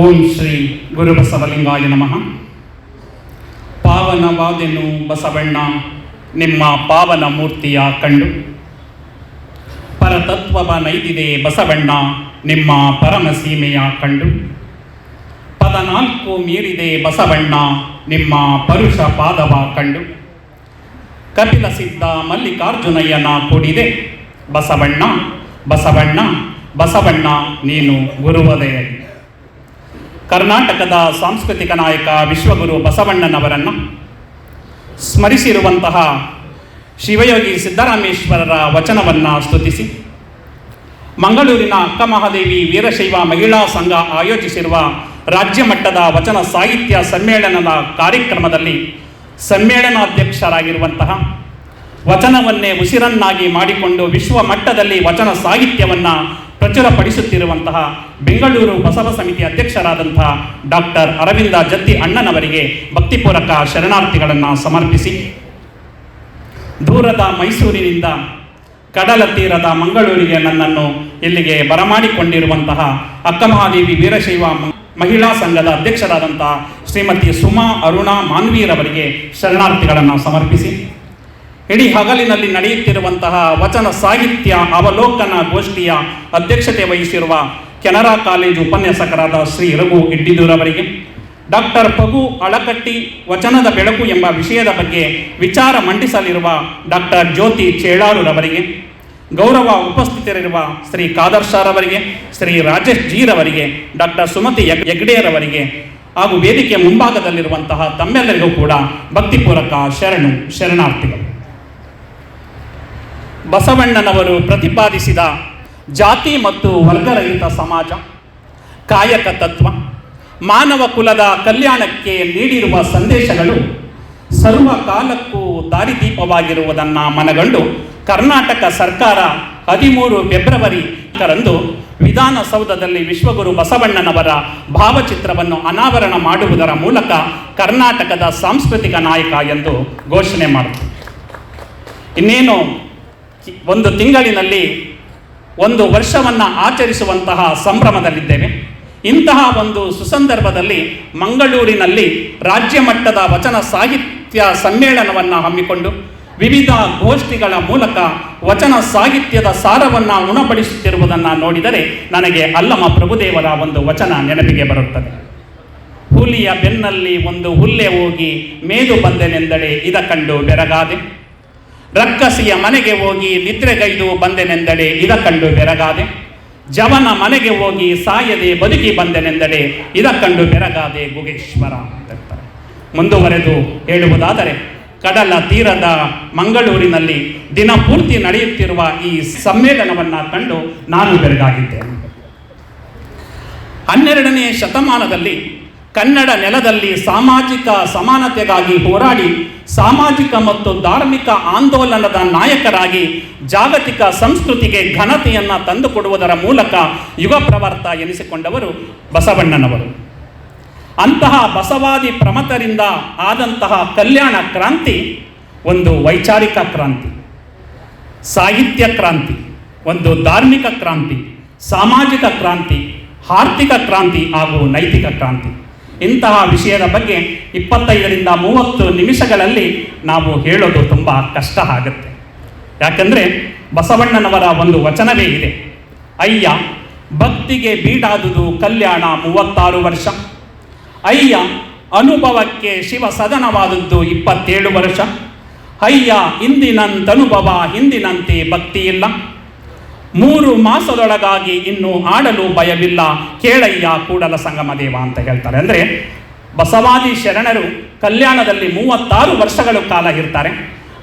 ಓಂ ಶ್ರೀ ಗುರುಬಸವಲಿಂಗಾಯ ನಮಃ. ಪಾವನವಾದೆನು ಬಸವಣ್ಣ, ನಿಮ್ಮ ಪಾವನ ಮೂರ್ತಿಯ ಕಂಡು. ಪರತತ್ವವ ನೈದಿದೆ ಬಸವಣ್ಣ, ನಿಮ್ಮ ಪರಮ ಸೀಮೆಯ ಕಂಡು. ಪದನಾಲ್ಕು ಮೀರಿದೆ ಬಸವಣ್ಣ, ನಿಮ್ಮ ಪರುಷ ಪಾದವ ಕಂಡು. ಕಪಿಲ ಸಿದ್ಧ ಮಲ್ಲಿಕಾರ್ಜುನಯ್ಯನ ಕೂಡಿದೆ. ಬಸವಣ್ಣ ಬಸವಣ್ಣ ಬಸವಣ್ಣ, ನೀನು ಗುರುವದೆಯಲಿ ಕರ್ನಾಟಕದ ಸಾಂಸ್ಕೃತಿಕ ನಾಯಕ ವಿಶ್ವಗುರು ಬಸವಣ್ಣನವರನ್ನು ಸ್ಮರಿಸಿರುವಂತಹ ಶಿವಯೋಗಿ ಸಿದ್ದರಾಮೇಶ್ವರರ ವಚನವನ್ನು ಸ್ತುತಿಸಿ. ಮಂಗಳೂರಿನ ಅಕ್ಕ ಮಹಾದೇವಿ ವೀರಶೈವ ಮಹಿಳಾ ಸಂಘ ಆಯೋಜಿಸಿರುವ ರಾಜ್ಯ ಮಟ್ಟದ ವಚನ ಸಾಹಿತ್ಯ ಸಮ್ಮೇಳನದ ಕಾರ್ಯಕ್ರಮದಲ್ಲಿ ಸಮ್ಮೇಳನಾಧ್ಯಕ್ಷರಾಗಿರುವಂತಹ ವಚನವನ್ನೇ ಉಸಿರನ್ನಾಗಿ ಮಾಡಿಕೊಂಡು ವಿಶ್ವ ಮಟ್ಟದಲ್ಲಿ ವಚನ ಸಾಹಿತ್ಯವನ್ನು ಪ್ರಚುರಪಡಿಸುತ್ತಿರುವಂತಹ ಬೆಂಗಳೂರು ಬಸವ ಸಮಿತಿ ಅಧ್ಯಕ್ಷರಾದಂತಹ ಡಾಕ್ಟರ್ ಅರವಿಂದ ಜತ್ತಿ ಅಣ್ಣನವರಿಗೆ ಭಕ್ತಿಪೂರಕ ಶರಣಾರ್ಥಿಗಳನ್ನು ಸಮರ್ಪಿಸಿ. ದೂರದ ಮೈಸೂರಿನಿಂದ ಕಡಲ ತೀರದ ಮಂಗಳೂರಿಗೆ ನನ್ನನ್ನು ಇಲ್ಲಿಗೆ ಬರಮಾಡಿಕೊಂಡಿರುವಂತಹ ಅಕ್ಕಮಹಾದೇವಿ ವೀರಶೈವ ಮಹಿಳಾ ಸಂಘದ ಅಧ್ಯಕ್ಷರಾದಂತಹ ಶ್ರೀಮತಿ ಸುಮಾ ಅರುಣಾ ಮಾನ್ವೀರವರಿಗೆ ಶರಣಾರ್ಥಿಗಳನ್ನು ಸಮರ್ಪಿಸಿ. ಇಡೀ ಹಗಲಿನಲ್ಲಿ ನಡೆಯುತ್ತಿರುವಂತಹ ವಚನ ಸಾಹಿತ್ಯ ಅವಲೋಕನ ಗೋಷ್ಠಿಯ ಅಧ್ಯಕ್ಷತೆ ವಹಿಸಿರುವ ಕೆನರಾ ಕಾಲೇಜು ಉಪನ್ಯಾಸಕರಾದ ಶ್ರೀ ರಘು ಇಡ್ಡಿದೂರವರಿಗೆ ಡಾಕ್ಟರ್ ಪಗು ಅಳಕಟ್ಟಿ ವಚನದ ಬೆಳಕು ಎಂಬ ವಿಷಯದ ಬಗ್ಗೆ ವಿಚಾರ ಮಂಡಿಸಲಿರುವ ಡಾಕ್ಟರ್ ಜ್ಯೋತಿ ಚೇಳಾರುರವರಿಗೆ ಗೌರವ ಉಪಸ್ಥಿತರಿರುವ ಶ್ರೀ ಕಾದರ್ ಅವರಿಗೆ, ಶ್ರೀ ರಾಜೇಶ್ ಜೀರವರಿಗೆ ಡಾಕ್ಟರ್ ಸುಮತಿ ಹೆಗ್ಡೆಯರವರಿಗೆ ಹಾಗೂ ವೇದಿಕೆ ಮುಂಭಾಗದಲ್ಲಿರುವಂತಹ ತಮ್ಮೆಲ್ಲರಿಗೂ ಕೂಡ ಭಕ್ತಿಪೂರಕ ಶರಣು, ಶರಣಾರ್ಥಿಗಳು. ಬಸವಣ್ಣನವರು ಪ್ರತಿಪಾದಿಸಿದ ಜಾತಿ ಮತ್ತು ವರ್ಗರಹಿತ ಸಮಾಜ, ಕಾಯಕ ತತ್ವ, ಮಾನವ ಕುಲದ ಕಲ್ಯಾಣಕ್ಕೆ ನೀಡಿರುವ ಸಂದೇಶಗಳು ಸರ್ವ ಕಾಲಕ್ಕೂ ದಾರಿದೀಪವಾಗಿರುವುದನ್ನು ಮನಗಂಡು ಕರ್ನಾಟಕ ಸರ್ಕಾರ ಹದಿಮೂರು ಫೆಬ್ರವರಿ ರಂದು ವಿಧಾನಸೌಧದಲ್ಲಿ ವಿಶ್ವಗುರು ಬಸವಣ್ಣನವರ ಭಾವಚಿತ್ರವನ್ನು ಅನಾವರಣ ಮಾಡುವುದರ ಮೂಲಕ ಕರ್ನಾಟಕದ ಸಾಂಸ್ಕೃತಿಕ ನಾಯಕ ಎಂದು ಘೋಷಣೆ ಮಾಡಿತು ಇನ್ನೇನು ಒಂದು ತಿಂಗಳಿನಲ್ಲಿ ಒಂದು ವರ್ಷವನ್ನು ಆಚರಿಸುವಂತಹ ಸಂಭ್ರಮದಲ್ಲಿದ್ದೇವೆ. ಇಂತಹ ಒಂದು ಸುಸಂದರ್ಭದಲ್ಲಿ ಮಂಗಳೂರಿನಲ್ಲಿ ರಾಜ್ಯ ಮಟ್ಟದ ವಚನ ಸಾಹಿತ್ಯ ಸಮ್ಮೇಳನವನ್ನು ಹಮ್ಮಿಕೊಂಡು ವಿವಿಧ ಗೋಷ್ಠಿಗಳ ಮೂಲಕ ವಚನ ಸಾಹಿತ್ಯದ ಸಾರವನ್ನು ಉಣಪಡಿಸುತ್ತಿರುವುದನ್ನು ನೋಡಿದರೆ ನನಗೆ ಅಲ್ಲಮ ಪ್ರಭುದೇವರ ಒಂದು ವಚನ ನೆನಪಿಗೆ ಬರುತ್ತದೆ. ಹುಲಿಯ ಬೆನ್ನಲ್ಲಿ ಒಂದು ಹುಲ್ಲೆ ಹೋಗಿ ಮೇದು ಬಂದೆನೆಂದರೆ ಇದ ಕಂಡು ಬೆರಗಾದೆ. ರಕ್ಕಸಿಯ ಮನೆಗೆ ಹೋಗಿ ನಿದ್ರೆಗೈದು ಬಂದೆನೆಂದಳೆ ಇದ ಕಂಡು ಬೆರಗಾದೆ. ಜವನ ಮನೆಗೆ ಹೋಗಿ ಸಾಯದೆ ಬದುಕಿ ಬಂದೆನೆಂದಳೆ ಇದ ಬೆರಗಾದೆ ಗುಗೇಶ್ವರ ಮುಂದುವರೆದು ಹೇಳುವುದಾದರೆ, ಕಡಲ ತೀರದ ಮಂಗಳೂರಿನಲ್ಲಿ ದಿನಪೂರ್ತಿ ನಡೆಯುತ್ತಿರುವ ಈ ಸಮ್ಮೇಳನವನ್ನು ಕಂಡು ನಾನು ಬೆರಗಾಗಿದ್ದೇನೆ. ಹನ್ನೆರಡನೇ ಶತಮಾನದಲ್ಲಿ ಕನ್ನಡ ನೆಲದಲ್ಲಿ ಸಾಮಾಜಿಕ ಸಮಾನತೆಗಾಗಿ ಹೋರಾಡಿ ಸಾಮಾಜಿಕ ಮತ್ತು ಧಾರ್ಮಿಕ ಆಂದೋಲನದ ನಾಯಕರಾಗಿ ಜಾಗತಿಕ ಸಂಸ್ಕೃತಿಗೆ ಘನತೆಯನ್ನು ತಂದುಕೊಡುವುದರ ಮೂಲಕ ಯುಗ ಪ್ರವರ್ತ ಎನಿಸಿಕೊಂಡವರು ಬಸವಣ್ಣನವರು. ಅಂತಹ ಬಸವಾದಿ ಪ್ರಮತರಿಂದ ಆದಂತಹ ಕಲ್ಯಾಣ ಕ್ರಾಂತಿ ಒಂದು ವೈಚಾರಿಕ ಕ್ರಾಂತಿ, ಸಾಹಿತ್ಯ ಕ್ರಾಂತಿ, ಒಂದು ಧಾರ್ಮಿಕ ಕ್ರಾಂತಿ, ಸಾಮಾಜಿಕ ಕ್ರಾಂತಿ, ಆರ್ಥಿಕ ಕ್ರಾಂತಿ ಹಾಗೂ ನೈತಿಕ ಕ್ರಾಂತಿ. ಇಂತಹ ವಿಷಯದ ಬಗ್ಗೆ ಇಪ್ಪತ್ತೈದರಿಂದ ಮೂವತ್ತು ನಿಮಿಷಗಳಲ್ಲಿ ನಾವು ಹೇಳೋದು ತುಂಬ ಕಷ್ಟ ಆಗುತ್ತೆ. ಯಾಕಂದರೆ ಬಸವಣ್ಣನವರ ಒಂದು ವಚನವೇ ಇದೆ. ಅಯ್ಯ, ಭಕ್ತಿಗೆ ಬೀಡಾದುದು ಕಲ್ಯಾಣ ಮೂವತ್ತಾರು ವರ್ಷ. ಅಯ್ಯ, ಅನುಭವಕ್ಕೆ ಶಿವ ಸದನವಾದದ್ದು ಇಪ್ಪತ್ತೇಳು ವರ್ಷ. ಅಯ್ಯ, ಇಂದಿನಂತನುಭವ, ಹಿಂದಿನಂತೆ ಭಕ್ತಿ ಇಲ್ಲ. ಮೂರು ಮಾಸದೊಳಗಾಗಿ ಇನ್ನು ಆಡಲು ಭಯವಿಲ್ಲ, ಕೇಳಯ್ಯ ಕೂಡಲ ಸಂಗಮ ದೇವ ಅಂತ ಹೇಳ್ತಾರೆ. ಅಂದರೆ ಬಸವಾದಿ ಶರಣರು ಕಲ್ಯಾಣದಲ್ಲಿ ಮೂವತ್ತಾರು ವರ್ಷಗಳ ಕಾಲ ಇರ್ತಾರೆ.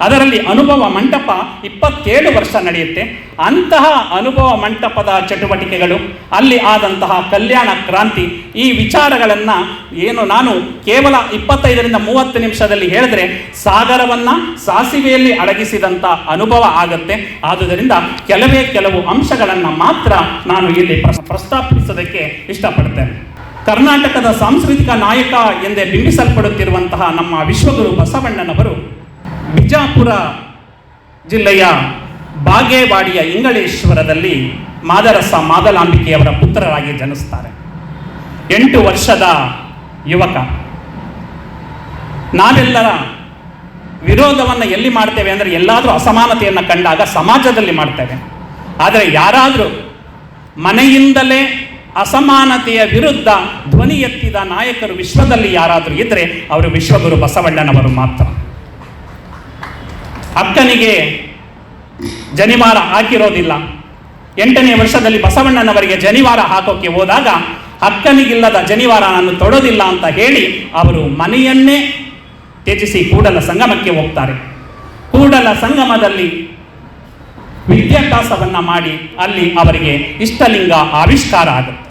ಅದರಲ್ಲಿ ಅನುಭವ ಮಂಟಪ ಇಪ್ಪತ್ತೇಳು ವರ್ಷ ನಡೆಯುತ್ತೆ. ಅಂತಹ ಅನುಭವ ಮಂಟಪದ ಚಟುವಟಿಕೆಗಳು, ಅಲ್ಲಿ ಆದಂತಹ ಕಲ್ಯಾಣ ಕ್ರಾಂತಿ, ಈ ವಿಚಾರಗಳನ್ನು ಏನು ನಾನು ಕೇವಲ ಇಪ್ಪತ್ತೈದರಿಂದ ಮೂವತ್ತು ನಿಮಿಷದಲ್ಲಿ ಹೇಳಿದ್ರೆ ಸಾಗರವನ್ನು ಸಾಸಿವೆಯಲ್ಲಿ ಅಡಗಿಸಿದಂಥ ಅನುಭವ ಆಗುತ್ತೆ. ಆದುದರಿಂದ ಕೆಲವೇ ಕೆಲವು ಅಂಶಗಳನ್ನು ಮಾತ್ರ ನಾನು ಇಲ್ಲಿ ಪ್ರಸ್- ಪ್ರಸ್ತಾಪಿಸೋದಕ್ಕೆ ಇಷ್ಟಪಡ್ತೇನೆ. ಕರ್ನಾಟಕದ ಸಾಂಸ್ಕೃತಿಕ ನಾಯಕ ಎಂದೇ ಬಿಂಬಿಸಲ್ಪಡುತ್ತಿರುವಂತಹ ನಮ್ಮ ವಿಶ್ವಗುರು ಬಸವಣ್ಣನವರು ಬಿಜಾಪುರ ಜಿಲ್ಲೆಯ ಬಾಗೇವಾಡಿಯ ಇಂಗಳೇಶ್ವರದಲ್ಲಿ ಮಾದರಸ ಮಾದಲಾಂಬಿಕೆಯವರ ಪುತ್ರರಾಗಿ ಜನಿಸ್ತಾರೆ. ಎಂಟು ವರ್ಷದ ಯುವಕ. ನಾವೆಲ್ಲರ ವಿರೋಧವನ್ನು ಎಲ್ಲಿ ಮಾಡ್ತೇವೆ ಅಂದರೆ ಎಲ್ಲಾದರೂ ಅಸಮಾನತೆಯನ್ನು ಕಂಡಾಗ ಸಮಾಜದಲ್ಲಿ ಮಾಡ್ತೇವೆ. ಆದರೆ ಯಾರಾದರೂ ಮನೆಯಿಂದಲೇ ಅಸಮಾನತೆಯ ವಿರುದ್ಧ ಧ್ವನಿ ಎತ್ತಿದ ನಾಯಕರು ವಿಶ್ವದಲ್ಲಿ ಯಾರಾದರೂ ಇದ್ದರೆ ಅವರು ವಿಶ್ವಗುರು ಬಸವಣ್ಣನವರು ಮಾತ್ರ. ಅಕ್ಕನಿಗೆ ಜನಿವಾರ ಹಾಕಿರೋದಿಲ್ಲ. ಎಂಟನೇ ವರ್ಷದಲ್ಲಿ ಬಸವಣ್ಣನವರಿಗೆ ಜನಿವಾರ ಹಾಕೋಕೆ ಹೋದಾಗ ಅಕ್ಕನಿಗಿಲ್ಲದ ಜನಿವಾರ ನಾನು ತೊಡೋದಿಲ್ಲ ಅಂತ ಹೇಳಿ ಅವರು ಮನೆಯನ್ನೇ ತ್ಯಜಿಸಿ ಕೂಡಲ ಸಂಗಮಕ್ಕೆ ಹೋಗ್ತಾರೆ. ಕೂಡಲ ಸಂಗಮದಲ್ಲಿ ವಿದ್ಯಾಭ್ಯಾಸವನ್ನು ಮಾಡಿ ಅಲ್ಲಿ ಅವರಿಗೆ ಇಷ್ಟಲಿಂಗ ಆವಿಷ್ಕಾರ ಆಗುತ್ತೆ.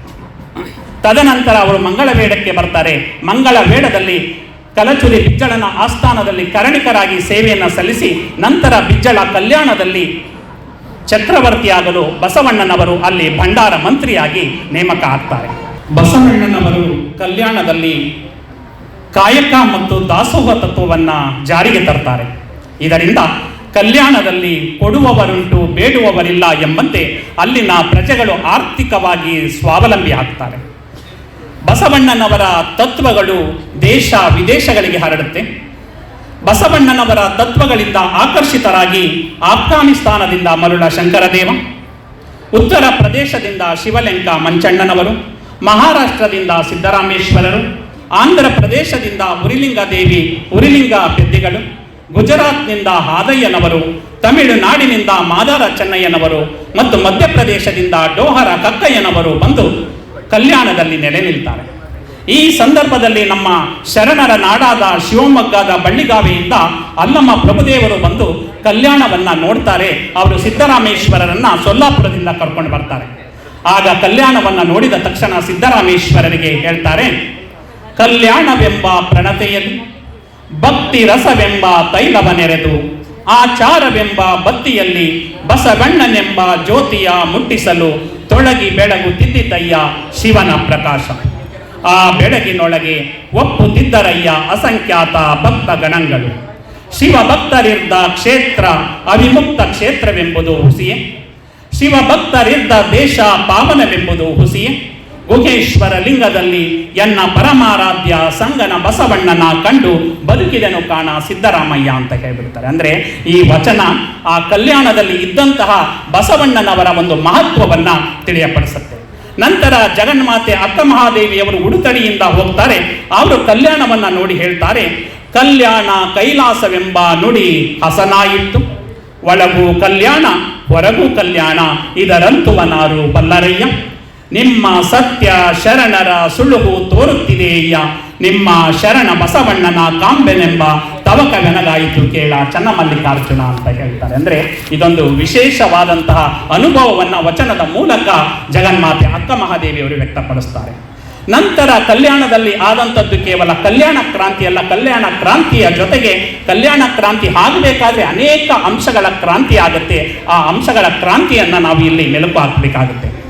ತದನಂತರ ಅವರು ಮಂಗಳ ವೇಡಕ್ಕೆ ಬರ್ತಾರೆ. ಮಂಗಳ ವೇಡದಲ್ಲಿ ಕಲಚುರಿ ಬಿಜ್ಜಳನ ಆಸ್ಥಾನದಲ್ಲಿ ಕರಣಿಕರಾಗಿ ಸೇವೆಯನ್ನು ಸಲ್ಲಿಸಿ ನಂತರ ಬಿಜ್ಜಳ ಕಲ್ಯಾಣದಲ್ಲಿ ಚಕ್ರವರ್ತಿಯಾಗಲು ಬಸವಣ್ಣನವರು ಅಲ್ಲಿ ಭಂಡಾರ ಮಂತ್ರಿಯಾಗಿ ನೇಮಕ ಆಗ್ತಾರೆ. ಬಸವಣ್ಣನವರು ಕಲ್ಯಾಣದಲ್ಲಿ ಕಾಯಕ ಮತ್ತು ದಾಸೋಹ ತತ್ವವನ್ನು ಜಾರಿಗೆ ತರ್ತಾರೆ. ಇದರಿಂದ ಕಲ್ಯಾಣದಲ್ಲಿ ಕೊಡುವವರುಂಟು ಬೇಡುವವರಿಲ್ಲ ಎಂಬಂತೆ ಅಲ್ಲಿನ ಪ್ರಜೆಗಳು ಆರ್ಥಿಕವಾಗಿ ಸ್ವಾವಲಂಬಿ ಆಗ್ತಾರೆ. ಬಸವಣ್ಣನವರ ತತ್ವಗಳು ದೇಶ ವಿದೇಶಗಳಿಗೆ ಹರಡುತ್ತೆ. ಬಸವಣ್ಣನವರ ತತ್ವಗಳಿಂದ ಆಕರ್ಷಿತರಾಗಿ ಆಫ್ಘಾನಿಸ್ತಾನದಿಂದ ಮರುಳ ಶಂಕರದೇವ, ಉತ್ತರ ಪ್ರದೇಶದಿಂದ ಶಿವಲೆಂಕ ಮಂಚಣ್ಣನವರು, ಮಹಾರಾಷ್ಟ್ರದಿಂದ ಸಿದ್ದರಾಮೇಶ್ವರರು, ಆಂಧ್ರ ಪ್ರದೇಶದಿಂದ ಉರಿಲಿಂಗ ದೇವಿ ಉರಿಲಿಂಗ ಪೆದ್ದಿಗಳು, ಗುಜರಾತ್ನಿಂದ ಹಾದಯ್ಯನವರು, ತಮಿಳುನಾಡಿನಿಂದ ಮಾದಾರ ಚೆನ್ನಯ್ಯನವರು ಮತ್ತು ಮಧ್ಯಪ್ರದೇಶದಿಂದ ಡೋಹರ ಕಕ್ಕಯ್ಯನವರು ಬಂದು ಕಲ್ಯಾಣದಲ್ಲಿ ನೆಲೆ ನಿಲ್ತಾರೆ. ಈ ಸಂದರ್ಭದಲ್ಲಿ ನಮ್ಮ ಶರಣರ ನಾಡಾದ ಶಿವಮೊಗ್ಗದ ಬಳ್ಳಿಗಾವೆಯಿಂದ ಅಲ್ಲಮ್ಮ ಪ್ರಭುದೇವರು ಬಂದು ಕಲ್ಯಾಣವನ್ನ ನೋಡ್ತಾರೆ. ಅವರು ಸಿದ್ದರಾಮೇಶ್ವರರನ್ನ ಸೊಲ್ಲಾಪುರದಿಂದ ಕರ್ಕೊಂಡು ಬರ್ತಾರೆ. ಆಗ ಕಲ್ಯಾಣವನ್ನ ನೋಡಿದ ತಕ್ಷಣ ಸಿದ್ದರಾಮೇಶ್ವರರಿಗೆ ಹೇಳ್ತಾರೆ, ಕಲ್ಯಾಣವೆಂಬ ಪ್ರಣತೆಯಲ್ಲಿ ಭಕ್ತಿ ರಸವೆಂಬ ತೈಲವ ನೆರೆದು, ಆಚಾರವೆಂಬ ಬತ್ತಿಯಲ್ಲಿ ಬಸವಣ್ಣನೆಂಬ ಜ್ಯೋತಿಯ ಮುಟ್ಟಿಸಲು ತೊಳಗಿ ಬೆಳಗುತ್ತಿದ್ದಿತಯ್ಯ ಶಿವನ ಪ್ರಕಾಶ. ಆ ಬೆಳಗಿನೊಳಗೆ ಒಪ್ಪುತ್ತಿದ್ದರಯ್ಯ ಅಸಂಖ್ಯಾತ ಭಕ್ತ ಗಣಗಳು. ಶಿವ ಭಕ್ತರಿದ್ದ ಕ್ಷೇತ್ರ ಅವಿಮುಕ್ತ ಕ್ಷೇತ್ರವೆಂಬುದು ಹುಸಿಯೇ. ಶಿವ ಭಕ್ತರಿದ್ದ ದೇಶ ಪಾವನವೆಂಬುದು ಹುಸಿಯೇ. ಗುಹೇಶ್ವರ ಲಿಂಗದಲ್ಲಿ ಎನ್ನ ಪರಮಾರಾಧ್ಯ ಸಂಗನ ಬಸವಣ್ಣನ ಕಂಡು ಬದುಕಿದನು ಕಾಣ ಸಿದ್ದರಾಮಯ್ಯ ಅಂತ ಹೇಳ್ಬಿಡ್ತಾರೆ. ಅಂದ್ರೆ ಈ ವಚನ ಆ ಕಲ್ಯಾಣದಲ್ಲಿ ಇದ್ದಂತಹ ಬಸವಣ್ಣನವರ ಒಂದು ಮಹತ್ವವನ್ನ ತಿಳಿಯಪಡಿಸುತ್ತೆ. ನಂತರ ಜಗನ್ಮಾತೆ ಅಕ್ಕ ಮಹಾದೇವಿಯವರು ಉಡುತಡಿಯಿಂದ ಹೋಗ್ತಾರೆ. ಅವರು ಕಲ್ಯಾಣವನ್ನ ನೋಡಿ ಹೇಳ್ತಾರೆ, ಕಲ್ಯಾಣ ಕೈಲಾಸವೆಂಬ ನುಡಿ ಹಸನಾಯಿತು ಒಳಗೂ ಕಲ್ಯಾಣ, ಹೊರಗೂ ಕಲ್ಯಾಣ ಇದರಂತುವನಾರು ಬಲ್ಲರಯ್ಯ ನಿಮ್ಮ ಸತ್ಯ ಶರಣರ ಸುಳುಹು ತೋರುತ್ತಿದೆಯ ನಿಮ್ಮ ಶರಣ ಬಸವಣ್ಣನ ಕಾಂಬೆನೆಂಬ ತವಕವೆನಗಾಯಿತು ಕೇಳ ಚನ್ನಮಲ್ಲಿಕಾರ್ಜುನ ಅಂತ ಹೇಳ್ತಾರೆ. ಅಂದ್ರೆ ಇದೊಂದು ವಿಶೇಷವಾದಂತಹ ಅನುಭವವನ್ನ ವಚನದ ಮೂಲಕ ಜಗನ್ಮಾತೆ ಅಕ್ಕ ಮಹಾದೇವಿಯವರು ವ್ಯಕ್ತಪಡಿಸ್ತಾರೆ. ನಂತರ ಕಲ್ಯಾಣದಲ್ಲಿ ಆದಂಥದ್ದು ಕೇವಲ ಕಲ್ಯಾಣ ಕ್ರಾಂತಿ ಅಲ್ಲ, ಕಲ್ಯಾಣ ಕ್ರಾಂತಿಯ ಜೊತೆಗೆ ಕಲ್ಯಾಣ ಕ್ರಾಂತಿ ಆಗಬೇಕಾದ್ರೆ ಅನೇಕ ಅಂಶಗಳ ಕ್ರಾಂತಿ ಆಗುತ್ತೆ. ಆ ಅಂಶಗಳ ಕ್ರಾಂತಿಯನ್ನ ನಾವು ಇಲ್ಲಿ ಮೆಲುಕು ಹಾಕಬೇಕಾಗುತ್ತೆ.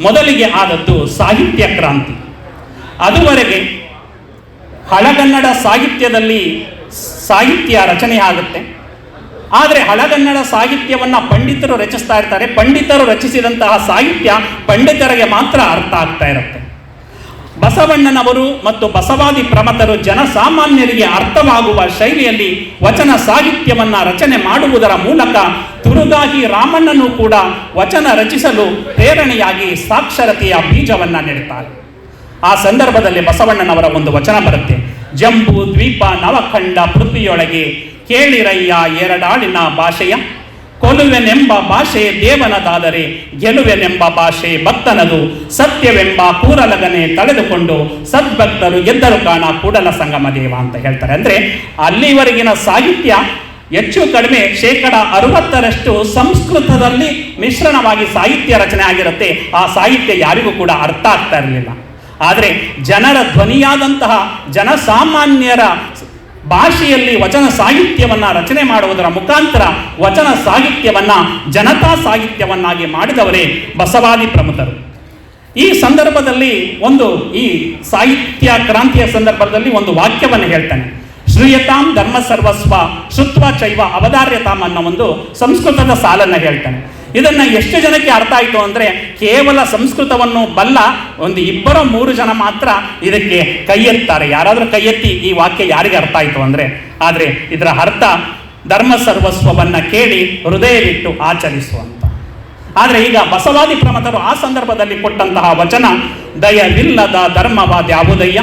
ಮೊದಲಿಗೆ ಆದದ್ದು ಸಾಹಿತ್ಯ ಕ್ರಾಂತಿ. ಅದುವರೆಗೆ ಹಳಗನ್ನಡ ಸಾಹಿತ್ಯದಲ್ಲಿ ಸಾಹಿತ್ಯ ರಚನೆ ಆಗುತ್ತೆ. ಆದರೆ ಹಳಗನ್ನಡ ಸಾಹಿತ್ಯವನ್ನು ಪಂಡಿತರು ರಚಿಸ್ತಾ ಇರ್ತಾರೆ. ಪಂಡಿತರು ರಚಿಸಿದಂತಹ ಸಾಹಿತ್ಯ ಪಂಡಿತರಿಗೆ ಮಾತ್ರ ಅರ್ಥ ಆಗ್ತಾ ಇರುತ್ತೆ. ಬಸವಣ್ಣನವರು ಮತ್ತು ಬಸವಾದಿ ಪ್ರಮತರು ಜನಸಾಮಾನ್ಯರಿಗೆ ಅರ್ಥವಾಗುವ ಶೈಲಿಯಲ್ಲಿ ವಚನ ಸಾಹಿತ್ಯವನ್ನು ರಚನೆ ಮಾಡುವುದರ ಮೂಲಕ ತುರುಗಾಗಿ ರಾಮಣ್ಣನು ಕೂಡ ವಚನ ರಚಿಸಲು ಪ್ರೇರಣೆಯಾಗಿ ಸಾಕ್ಷರತೆಯ ಬೀಜವನ್ನ ನೀಡುತ್ತಾರೆ. ಆ ಸಂದರ್ಭದಲ್ಲಿ ಬಸವಣ್ಣನವರ ಒಂದು ವಚನ ಬರುತ್ತೆ. ಜಂಬು, ದ್ವೀಪ, ನವಖಂಡ ಪೃಥ್ವಿಯೊಳಗೆ ಕೇಳಿರಯ್ಯ ಎರಡಾಳಿನ ಭಾಷೆಯ. ಕೊಲುವೆನೆಂಬ ಭಾಷೆ ದೇವನದಾದರೆ ಗೆಲುವೆನೆಂಬ ಭಾಷೆ ಭಕ್ತನದು. ಸತ್ಯವೆಂಬ ಕೂರಲಗನೆ ತಳೆದುಕೊಂಡು ಸದ್ಭಕ್ತರು ಗೆದ್ದರು ಕಾಣ ಕೂಡಲ ಸಂಗಮ ದೇವ ಅಂತ ಹೇಳ್ತಾರೆ. ಅಂದ್ರೆ ಅಲ್ಲಿವರೆಗಿನ ಸಾಹಿತ್ಯ ಹೆಚ್ಚು ಕಡಿಮೆ ಶೇಕಡ ಅರವತ್ತರಷ್ಟು ಸಂಸ್ಕೃತದಲ್ಲಿ ಮಿಶ್ರಣವಾಗಿ ಸಾಹಿತ್ಯ ರಚನೆ ಆಗಿರುತ್ತೆ. ಆ ಸಾಹಿತ್ಯ ಯಾರಿಗೂ ಕೂಡ ಅರ್ಥ ಆಗ್ತಾ ಇರಲಿಲ್ಲ. ಆದರೆ ಜನರ ಧ್ವನಿಯಾದಂತಹ ಜನಸಾಮಾನ್ಯರ ಭಾಷೆಯಲ್ಲಿ ವಚನ ಸಾಹಿತ್ಯವನ್ನ ರಚನೆ ಮಾಡುವುದರ ಮುಖಾಂತರ ವಚನ ಸಾಹಿತ್ಯವನ್ನ ಜನತಾ ಸಾಹಿತ್ಯವನ್ನಾಗಿ ಮಾಡಿದವರೇ ಬಸವಾದಿ ಪ್ರಮುಖರು. ಈ ಸಂದರ್ಭದಲ್ಲಿ ಒಂದು ಈ ಸಾಹಿತ್ಯ ಕ್ರಾಂತಿಯ ಸಂದರ್ಭದಲ್ಲಿ ಒಂದು ವಾಕ್ಯವನ್ನು ಹೇಳ್ತಾನೆ. ಶ್ರೀಯತಾಂ ಧರ್ಮ ಸರ್ವಸ್ವ ಶುತ್ವ ಚೈವ ಅವಧಾರ್ಯತಾಂ ಅನ್ನೋ ಒಂದು ಸಂಸ್ಕೃತದ ಸಾಲನ್ನ ಹೇಳ್ತಾನೆ. ಇದನ್ನ ಎಷ್ಟು ಜನಕ್ಕೆ ಅರ್ಥ ಆಯಿತು ಅಂದ್ರೆ ಕೇವಲ ಸಂಸ್ಕೃತವನ್ನು ಬಲ್ಲ ಒಂದು ಇಬ್ಬರ ಮೂರು ಜನ ಮಾತ್ರ ಇದಕ್ಕೆ ಕೈ ಎತ್ತಾರೆ ಯಾರಾದರೂ ಕೈ ಎತ್ತಿ ಈ ವಾಕ್ಯ ಯಾರಿಗೆ ಅರ್ಥ ಆಯಿತು ಅಂದ್ರೆ? ಆದ್ರೆ ಇದರ ಅರ್ಥ ಧರ್ಮ ಸರ್ವಸ್ವವನ್ನ ಕೇಳಿ ಹೃದಯವಿಟ್ಟು ಆಚರಿಸುವಂತ ಆದರೆ ಈಗ ಬಸವಾದಿ ಪ್ರಮತರು ಆ ಸಂದರ್ಭದಲ್ಲಿ ಕೊಟ್ಟಂತಹ ವಚನ, ದಯವಿಲ್ಲದ ಧರ್ಮವಾದ್ಯಾವುದಯ್ಯ?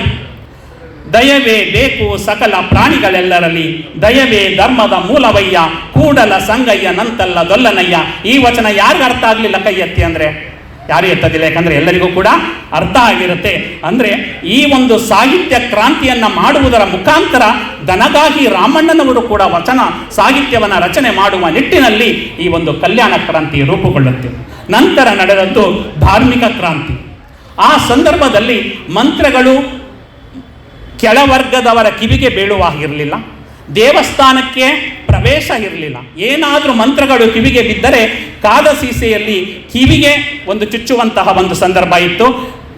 ದಯವೇ ಬೇಕು ಸಕಲ ಪ್ರಾಣಿಗಳೆಲ್ಲರಲ್ಲಿ. ದಯವೇ ಧರ್ಮದ ಮೂಲವಯ್ಯ, ಕೂಡಲ ಸಂಗಯ್ಯ, ನಂತಲ್ಲ ದೊಲ್ಲನಯ್ಯ. ಈ ವಚನ ಯಾರಿಗ ಅರ್ಥ ಆಗಲಿಲ್ಲ ಕೈ ಎತ್ತಿ ಅಂದ್ರೆ? ಯಾರು ಎತ್ತದಿಲ್ಲ ಯಾಕಂದರೆ ಎಲ್ಲರಿಗೂ ಕೂಡ ಅರ್ಥ ಆಗಿರುತ್ತೆ. ಅಂದ್ರೆ ಈ ಒಂದು ಸಾಹಿತ್ಯ ಕ್ರಾಂತಿಯನ್ನು ಮಾಡುವುದರ ಮುಖಾಂತರ ದನಗಾಗಿ ರಾಮಣ್ಣನವರು ಕೂಡ ವಚನ, ಸಾಹಿತ್ಯವನ್ನ ರಚನೆ ಮಾಡುವ ನಿಟ್ಟಿನಲ್ಲಿ ಈ ಒಂದು ಕಲ್ಯಾಣ ಕ್ರಾಂತಿ ರೂಪುಗೊಳ್ಳುತ್ತೆ. ನಂತರ ನಡೆದದ್ದು ಧಾರ್ಮಿಕ ಕ್ರಾಂತಿ. ಆ ಸಂದರ್ಭದಲ್ಲಿ ಮಂತ್ರಗಳು ಕೆಳವರ್ಗದವರ ಕಿವಿಗೆ ಬೀಳುವ ಇರಲಿಲ್ಲ, ದೇವಸ್ಥಾನಕ್ಕೆ ಪ್ರವೇಶ ಇರಲಿಲ್ಲ. ಏನಾದರೂ ಮಂತ್ರಗಳು ಕಿವಿಗೆ ಬಿದ್ದರೆ ಕಾದ ಸೀಸೆಯಲ್ಲಿ ಕಿವಿಗೆ ಒಂದು ಚುಚ್ಚುವಂತಹ ಒಂದು ಸಂದರ್ಭ ಇತ್ತು.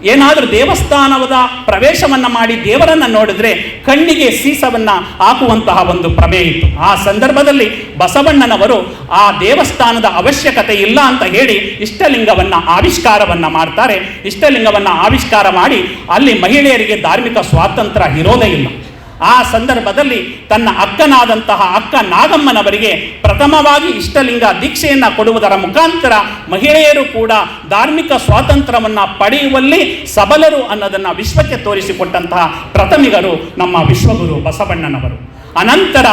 ಏನಾದರೂ ದೇವಸ್ಥಾನದ ಪ್ರವೇಶವನ್ನು ಮಾಡಿ ದೇವರನ್ನು ನೋಡಿದ್ರೆ ಕಣ್ಣಿಗೆ ಸೀಸವನ್ನ ಹಾಕುವಂತಹ ಒಂದು ಪ್ರಮೇಯ ಇತ್ತು. ಆ ಸಂದರ್ಭದಲ್ಲಿ ಬಸವಣ್ಣನವರು ಆ ದೇವಸ್ಥಾನದ ಅವಶ್ಯಕತೆ ಇಲ್ಲ ಅಂತ ಹೇಳಿ ಇಷ್ಟಲಿಂಗವನ್ನು ಆವಿಷ್ಕಾರವನ್ನು ಮಾಡ್ತಾರೆ. ಇಷ್ಟಲಿಂಗವನ್ನು ಆವಿಷ್ಕಾರ ಮಾಡಿ ಅಲ್ಲಿ ಮಹಿಳೆಯರಿಗೆ ಧಾರ್ಮಿಕ ಸ್ವಾತಂತ್ರ್ಯ ಇರೋದೇ ಇಲ್ಲ. ಆ ಸಂದರ್ಭದಲ್ಲಿ ತನ್ನ ಅಕ್ಕನಾದಂತಹ ಅಕ್ಕ ನಾಗಮ್ಮನವರಿಗೆ ಪ್ರಥಮವಾಗಿ ಇಷ್ಟಲಿಂಗ ದೀಕ್ಷೆಯನ್ನು ಕೊಡುವುದರ ಮುಖಾಂತರ ಮಹಿಳೆಯರು ಕೂಡ ಧಾರ್ಮಿಕ ಸ್ವಾತಂತ್ರ್ಯವನ್ನು ಪಡೆಯುವಲ್ಲಿ ಸಬಲರು ಅನ್ನೋದನ್ನು ವಿಶ್ವಕ್ಕೆ ತೋರಿಸಿಕೊಟ್ಟಂತಹ ಪ್ರಥಮಿಗರು ನಮ್ಮ ವಿಶ್ವಗುರು ಬಸವಣ್ಣನವರು. ಅನಂತರ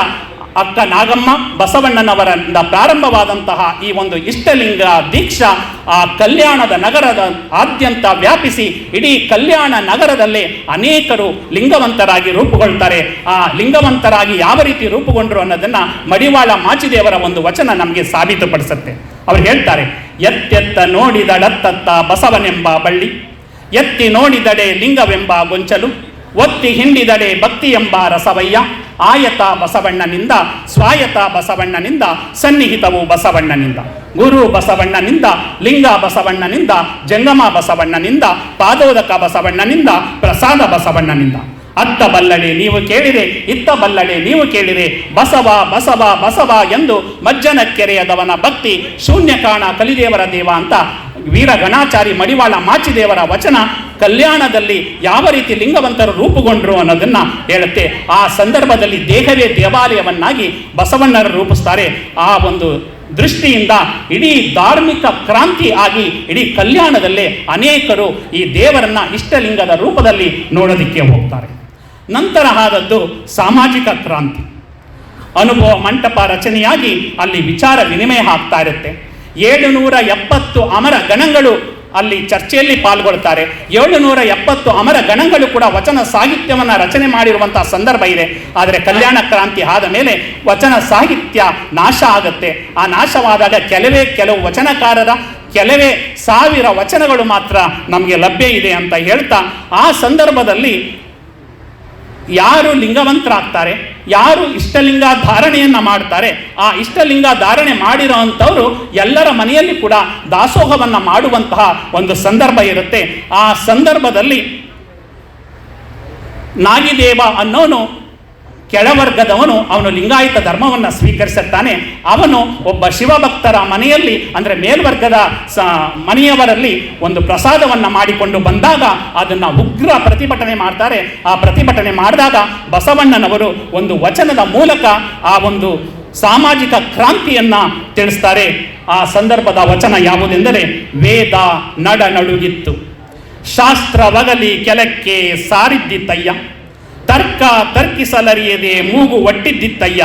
ಅಕ್ಕ ನಾಗಮ್ಮ ಬಸವಣ್ಣನವರಿಂದ ಪ್ರಾರಂಭವಾದಂತಹ ಈ ಒಂದು ಇಷ್ಟಲಿಂಗ ದೀಕ್ಷಾ, ಆ ಕಲ್ಯಾಣದ ನಗರದ ಆದ್ಯಂತ ವ್ಯಾಪಿಸಿ ಇಡೀ ಕಲ್ಯಾಣ ನಗರದಲ್ಲೇ ಅನೇಕರು ಲಿಂಗವಂತರಾಗಿ ರೂಪುಗೊಳ್ತಾರೆ. ಆ ಲಿಂಗವಂತರಾಗಿ ಯಾವ ರೀತಿ ರೂಪುಗೊಂಡರು ಅನ್ನೋದನ್ನ ಮಡಿವಾಳ ಮಾಚಿದೇವರ ಒಂದು ವಚನ ನಮಗೆ ಸಾಬೀತುಪಡಿಸುತ್ತೆ. ಅವ್ರು ಹೇಳ್ತಾರೆ, ಎತ್ತೆತ್ತ ನೋಡಿದಳತ್ತತ್ತ ಬಸವನೆಂಬ ಬಳ್ಳಿ, ಎತ್ತಿ ನೋಡಿದಡೆ ಲಿಂಗವೆಂಬ ಗೊಂಚಲು ಒತ್ತಿ ಹಿಂಡಿದಡೆ ಭಕ್ತಿ ಎಂಬ ರಸವಯ್ಯ, ಆಯತ ಬಸವಣ್ಣನಿಂದ, ಸ್ವಾಯತ ಬಸವಣ್ಣನಿಂದ, ಸನ್ನಿಹಿತವು ಬಸವಣ್ಣನಿಂದ. ಗುರು ಬಸವಣ್ಣನಿಂದ, ಲಿಂಗ ಬಸವಣ್ಣನಿಂದ, ಜಂಗಮ ಬಸವಣ್ಣನಿಂದ, ಪಾದೋದಕ ಬಸವಣ್ಣನಿಂದ, ಪ್ರಸಾದ ಬಸವಣ್ಣನಿಂದ. ಅತ್ತ ಬಲ್ಲಡೆ ನೀವು ಕೇಳಿರೆ ಇತ್ತ ಬಲ್ಲಡೆ ನೀವು ಕೇಳಿರೆ ಬಸವ ಬಸವ ಬಸವ ಎಂದು ಮಜ್ಜನ ಕೆರೆಯದವನ ಭಕ್ತಿ ಶೂನ್ಯ ಕಾಣ ಕಲಿದೇವರ ದೇವ ಅಂತ ವೀರ ಗಣಾಚಾರಿ ಮಡಿವಾಳ ಮಾಚಿದೇವರ ವಚನ ಕಲ್ಯಾಣದಲ್ಲಿ ಯಾವ ರೀತಿ ಲಿಂಗವಂತರು ರೂಪುಗೊಂಡ್ರು ಅನ್ನೋದನ್ನ ಹೇಳುತ್ತೆ. ಆ ಸಂದರ್ಭದಲ್ಲಿ ದೇಹವೇ ದೇವಾಲಯವನ್ನಾಗಿ ಬಸವಣ್ಣರು ರೂಪಿಸ್ತಾರೆ. ಆ ಒಂದು ದೃಷ್ಟಿಯಿಂದ ಇಡೀ ಧಾರ್ಮಿಕ ಕ್ರಾಂತಿ ಆಗಿ ಇಡೀ ಕಲ್ಯಾಣದಲ್ಲೇ ಅನೇಕರು ಈ ದೇವರನ್ನ ಇಷ್ಟಲಿಂಗದ ರೂಪದಲ್ಲಿ ನೋಡೋದಿಕ್ಕೆ ಹೋಗ್ತಾರೆ. ನಂತರ ಆದದ್ದು ಸಾಮಾಜಿಕ ಕ್ರಾಂತಿ. ಅನುಭವ ಮಂಟಪ ರಚನೆಯಾಗಿ ಅಲ್ಲಿ ವಿಚಾರ ವಿನಿಮಯ ಆಗ್ತಾ ಇರುತ್ತೆ. ಏಳು ನೂರ ಎಪ್ಪತ್ತು ಅಮರ ಗಣಗಳು ಅಲ್ಲಿ ಚರ್ಚೆಯಲ್ಲಿ ಪಾಲ್ಗೊಳ್ತಾರೆ ಏಳು ನೂರ ಎಪ್ಪತ್ತು ಅಮರ ಗಣಗಳು ಕೂಡ ವಚನ ಸಾಹಿತ್ಯವನ್ನು ರಚನೆ ಮಾಡಿರುವಂತಹ ಸಂದರ್ಭ ಇದೆ. ಆದರೆ ಕಲ್ಯಾಣ ಕ್ರಾಂತಿ ಆದ ಮೇಲೆ ವಚನ ಸಾಹಿತ್ಯ ನಾಶ ಆಗುತ್ತೆ. ಆ ನಾಶವಾದಾಗ ಕೆಲವೇ ಕೆಲವು ವಚನಕಾರರ ಕೆಲವೇ ಸಾವಿರ ವಚನಗಳು ಮಾತ್ರ ನಮಗೆ ಲಭ್ಯ ಇದೆ ಅಂತ ಹೇಳ್ತಾ ಆ ಸಂದರ್ಭದಲ್ಲಿ ಯಾರು ಲಿಂಗವಂತರಾಗ್ತಾರೆ? ಯಾರು ಇಷ್ಟಲಿಂಗ ಧಾರಣೆಯನ್ನ ಮಾಡ್ತಾರೆ, ಆ ಇಷ್ಟಲಿಂಗ ಧಾರಣೆ ಮಾಡಿರೋ ಅಂಥವ್ರು ಎಲ್ಲರ ಮನೆಯಲ್ಲಿ ಕೂಡ ದಾಸೋಹವನ್ನ ಮಾಡುವಂತಹ ಒಂದು ಸಂದರ್ಭ ಇರುತ್ತೆ. ಆ ಸಂದರ್ಭದಲ್ಲಿ ನಾಗಿದೇವ ಅನ್ನೋನು ಕೆಳವರ್ಗದವನು ಅವನು ಲಿಂಗಾಯತ ಧರ್ಮವನ್ನು ಸ್ವೀಕರಿಸುತ್ತಾನೆ. ಅವನು ಒಬ್ಬ ಶಿವಭಕ್ತರ ಮನೆಯಲ್ಲಿ, ಅಂದರೆ ಮೇಲ್ವರ್ಗದ ಸ, ಮನೆಯವರಲ್ಲಿ ಒಂದು ಪ್ರಸಾದವನ್ನು ಮಾಡಿಕೊಂಡು ಬಂದಾಗ ಅದನ್ನು ಉಗ್ರ ಪ್ರತಿಭಟನೆ ಮಾಡ್ತಾರೆ. ಆ ಪ್ರತಿಭಟನೆ ಮಾಡಿದಾಗ ಬಸವಣ್ಣನವರು ಒಂದು ವಚನದ ಮೂಲಕ ಆ ಒಂದು ಸಾಮಾಜಿಕ ಕ್ರಾಂತಿಯನ್ನ ತಿಳಿಸ್ತಾರೆ. ಆ ಸಂದರ್ಭದ ವಚನ ಯಾವುದೆಂದರೆ, ವೇದ ನಡ ನಡುಗಿತ್ತು ಶಾಸ್ತ್ರವಗಲಿ ಕೆಲಕ್ಕೆ ಸಾರಿದ್ದಿತ್ತಯ್ಯ. ತರ್ಕ ತರ್ಕಿಸಲರಿಯದೆ ಮೂಗು ಒಟ್ಟಿದ್ದಿತ್ತಯ್ಯ.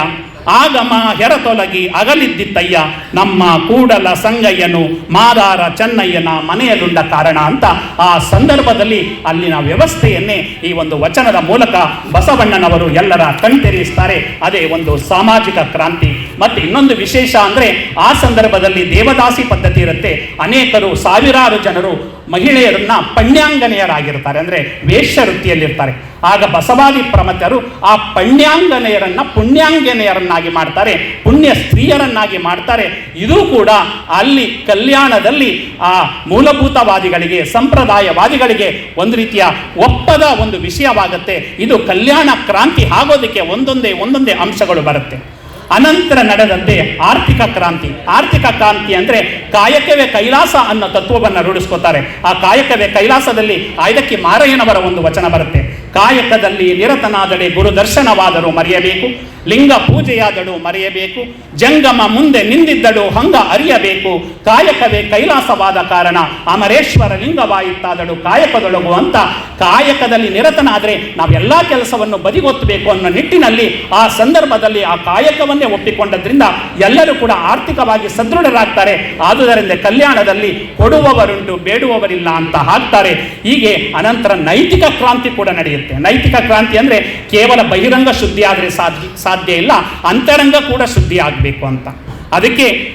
ಆಗಮ ಹೆರತೊಲಗಿ ಅಗಲಿದ್ದಿತ್ತಯ್ಯ. ನಮ್ಮ ಕೂಡಲ ಸಂಗಯ್ಯನು ಮಾದಾರ ಚೆನ್ನಯ್ಯನ ಮನೆಯಲ್ಲುಂಡ ಕಾರಣ ಅಂತ ಆ ಸಂದರ್ಭದಲ್ಲಿ ಅಲ್ಲಿನ ವ್ಯವಸ್ಥೆಯನ್ನೇ ಈ ಒಂದು ವಚನದ ಮೂಲಕ ಬಸವಣ್ಣನವರು ಎಲ್ಲರ ಕಣ್ತೆರೆಯಿಸ್ತಾರೆ. ಅದೇ ಒಂದು ಸಾಮಾಜಿಕ ಕ್ರಾಂತಿ. ಮತ್ತೆ ಇನ್ನೊಂದು ವಿಶೇಷ ಅಂದ್ರೆ ಆ ಸಂದರ್ಭದಲ್ಲಿ ದೇವದಾಸಿ ಪದ್ಧತಿ ಇರುತ್ತೆ. ಅನೇಕರು ಸಾವಿರಾರು ಜನರು ಮಹಿಳೆಯರನ್ನ ಪಣ್ಯಾಂಗನೆಯರಾಗಿರ್ತಾರೆ. ಅಂದ್ರೆ ವೇಷ ವೃತ್ತಿಯಲ್ಲಿರ್ತಾರೆ. ಆಗ ಬಸವಾದಿ ಪ್ರಮತರು ಆ ಪಣ್ಯಾಂಗನೆಯರನ್ನ ಪುಣ್ಯಾಂಗನೆಯರನ್ನಾಗಿ ಮಾಡ್ತಾರೆ. ಪುಣ್ಯ ಸ್ತ್ರೀಯರನ್ನಾಗಿ ಮಾಡ್ತಾರೆ. ಇದು ಕೂಡ ಅಲ್ಲಿ ಕಲ್ಯಾಣದಲ್ಲಿ ಆ ಮೂಲಭೂತವಾದಿಗಳಿಗೆ, ಸಂಪ್ರದಾಯವಾದಿಗಳಿಗೆ ಒಂದು ರೀತಿಯ ಒಪ್ಪದ ಒಂದು ವಿಷಯವಾಗುತ್ತೆ. ಇದು ಕಲ್ಯಾಣ ಕ್ರಾಂತಿ ಆಗೋದಕ್ಕೆ ಒಂದೊಂದೇ ಒಂದೊಂದೇ ಅಂಶಗಳು ಬರುತ್ತೆ. ಅನಂತರ ನಡೆದಂತೆ ಆರ್ಥಿಕ ಕ್ರಾಂತಿ. ಆರ್ಥಿಕ ಕ್ರಾಂತಿ ಅಂದ್ರೆ ಕಾಯಕವೇ ಕೈಲಾಸ ಅನ್ನೋ ತತ್ವವನ್ನು ರೂಢಿಸ್ಕೋತಾರೆ. ಆ ಕಾಯಕವೇ ಕೈಲಾಸದಲ್ಲಿ ಆಯ್ದಕ್ಕೆ ಮಾರಯ್ಯನವರ ಒಂದು ವಚನ ಬರುತ್ತೆ. ಕಾಯಕದಲ್ಲಿ ನಿರತನಾದಡೆ ಗುರುದರ್ಶನವಾದರೂ ಮರೆಯಬೇಕು. ಲಿಂಗ ಪೂಜೆಯಾದಳು ಮರೆಯಬೇಕು, ಜಂಗಮ ಮುಂದೆ ನಿಂದಿದ್ದಳು ಹಂಗ ಅರಿಯಬೇಕು. ಕಾಯಕವೇ ಕೈಲಾಸವಾದ ಕಾರಣ ಅಮರೇಶ್ವರ ಲಿಂಗವಾಯಿತಾದಳು ಕಾಯಕದೊಳಗು ಅಂತ ಕಾಯಕದಲ್ಲಿ ನಿರತನಾದರೆ ನಾವೆಲ್ಲ ಕೆಲಸವನ್ನು ಬದಿಗೊತ್ತಬೇಕು ಅನ್ನೋ ನಿಟ್ಟಿನಲ್ಲಿ ಆ ಸಂದರ್ಭದಲ್ಲಿ ಆ ಕಾಯಕವನ್ನೇ ಒಪ್ಪಿಕೊಂಡದ್ರಿಂದ ಎಲ್ಲರೂ ಕೂಡ ಆರ್ಥಿಕವಾಗಿ ಸದೃಢರಾಗ್ತಾರೆ. ಆದುದರಿಂದ ಕಲ್ಯಾಣದಲ್ಲಿ ಕೊಡುವವರುಂಟು ಬೇಡುವವರಿಲ್ಲ ಅಂತ ಹಾಕ್ತಾರೆ. ಹೀಗೆ ಅನಂತರ ನೈತಿಕ ಕ್ರಾಂತಿ ಕೂಡ ನಡೆಯುತ್ತೆ. ನೈತಿಕ ಕ್ರಾಂತಿ ಅಂದ್ರೆ ಕೇವಲ ಬಹಿರಂಗ ಶುದ್ಧಿ ಆದರೆ ಸಾಧ್ಯ ಸಾಧ್ಯ ಇಲ್ಲ. ಅಂತರಂಗ ಕೂಡ ಶುದ್ಧಿ ಆಗಬೇಕು ಅಂತ. ಅದಕ್ಕೆ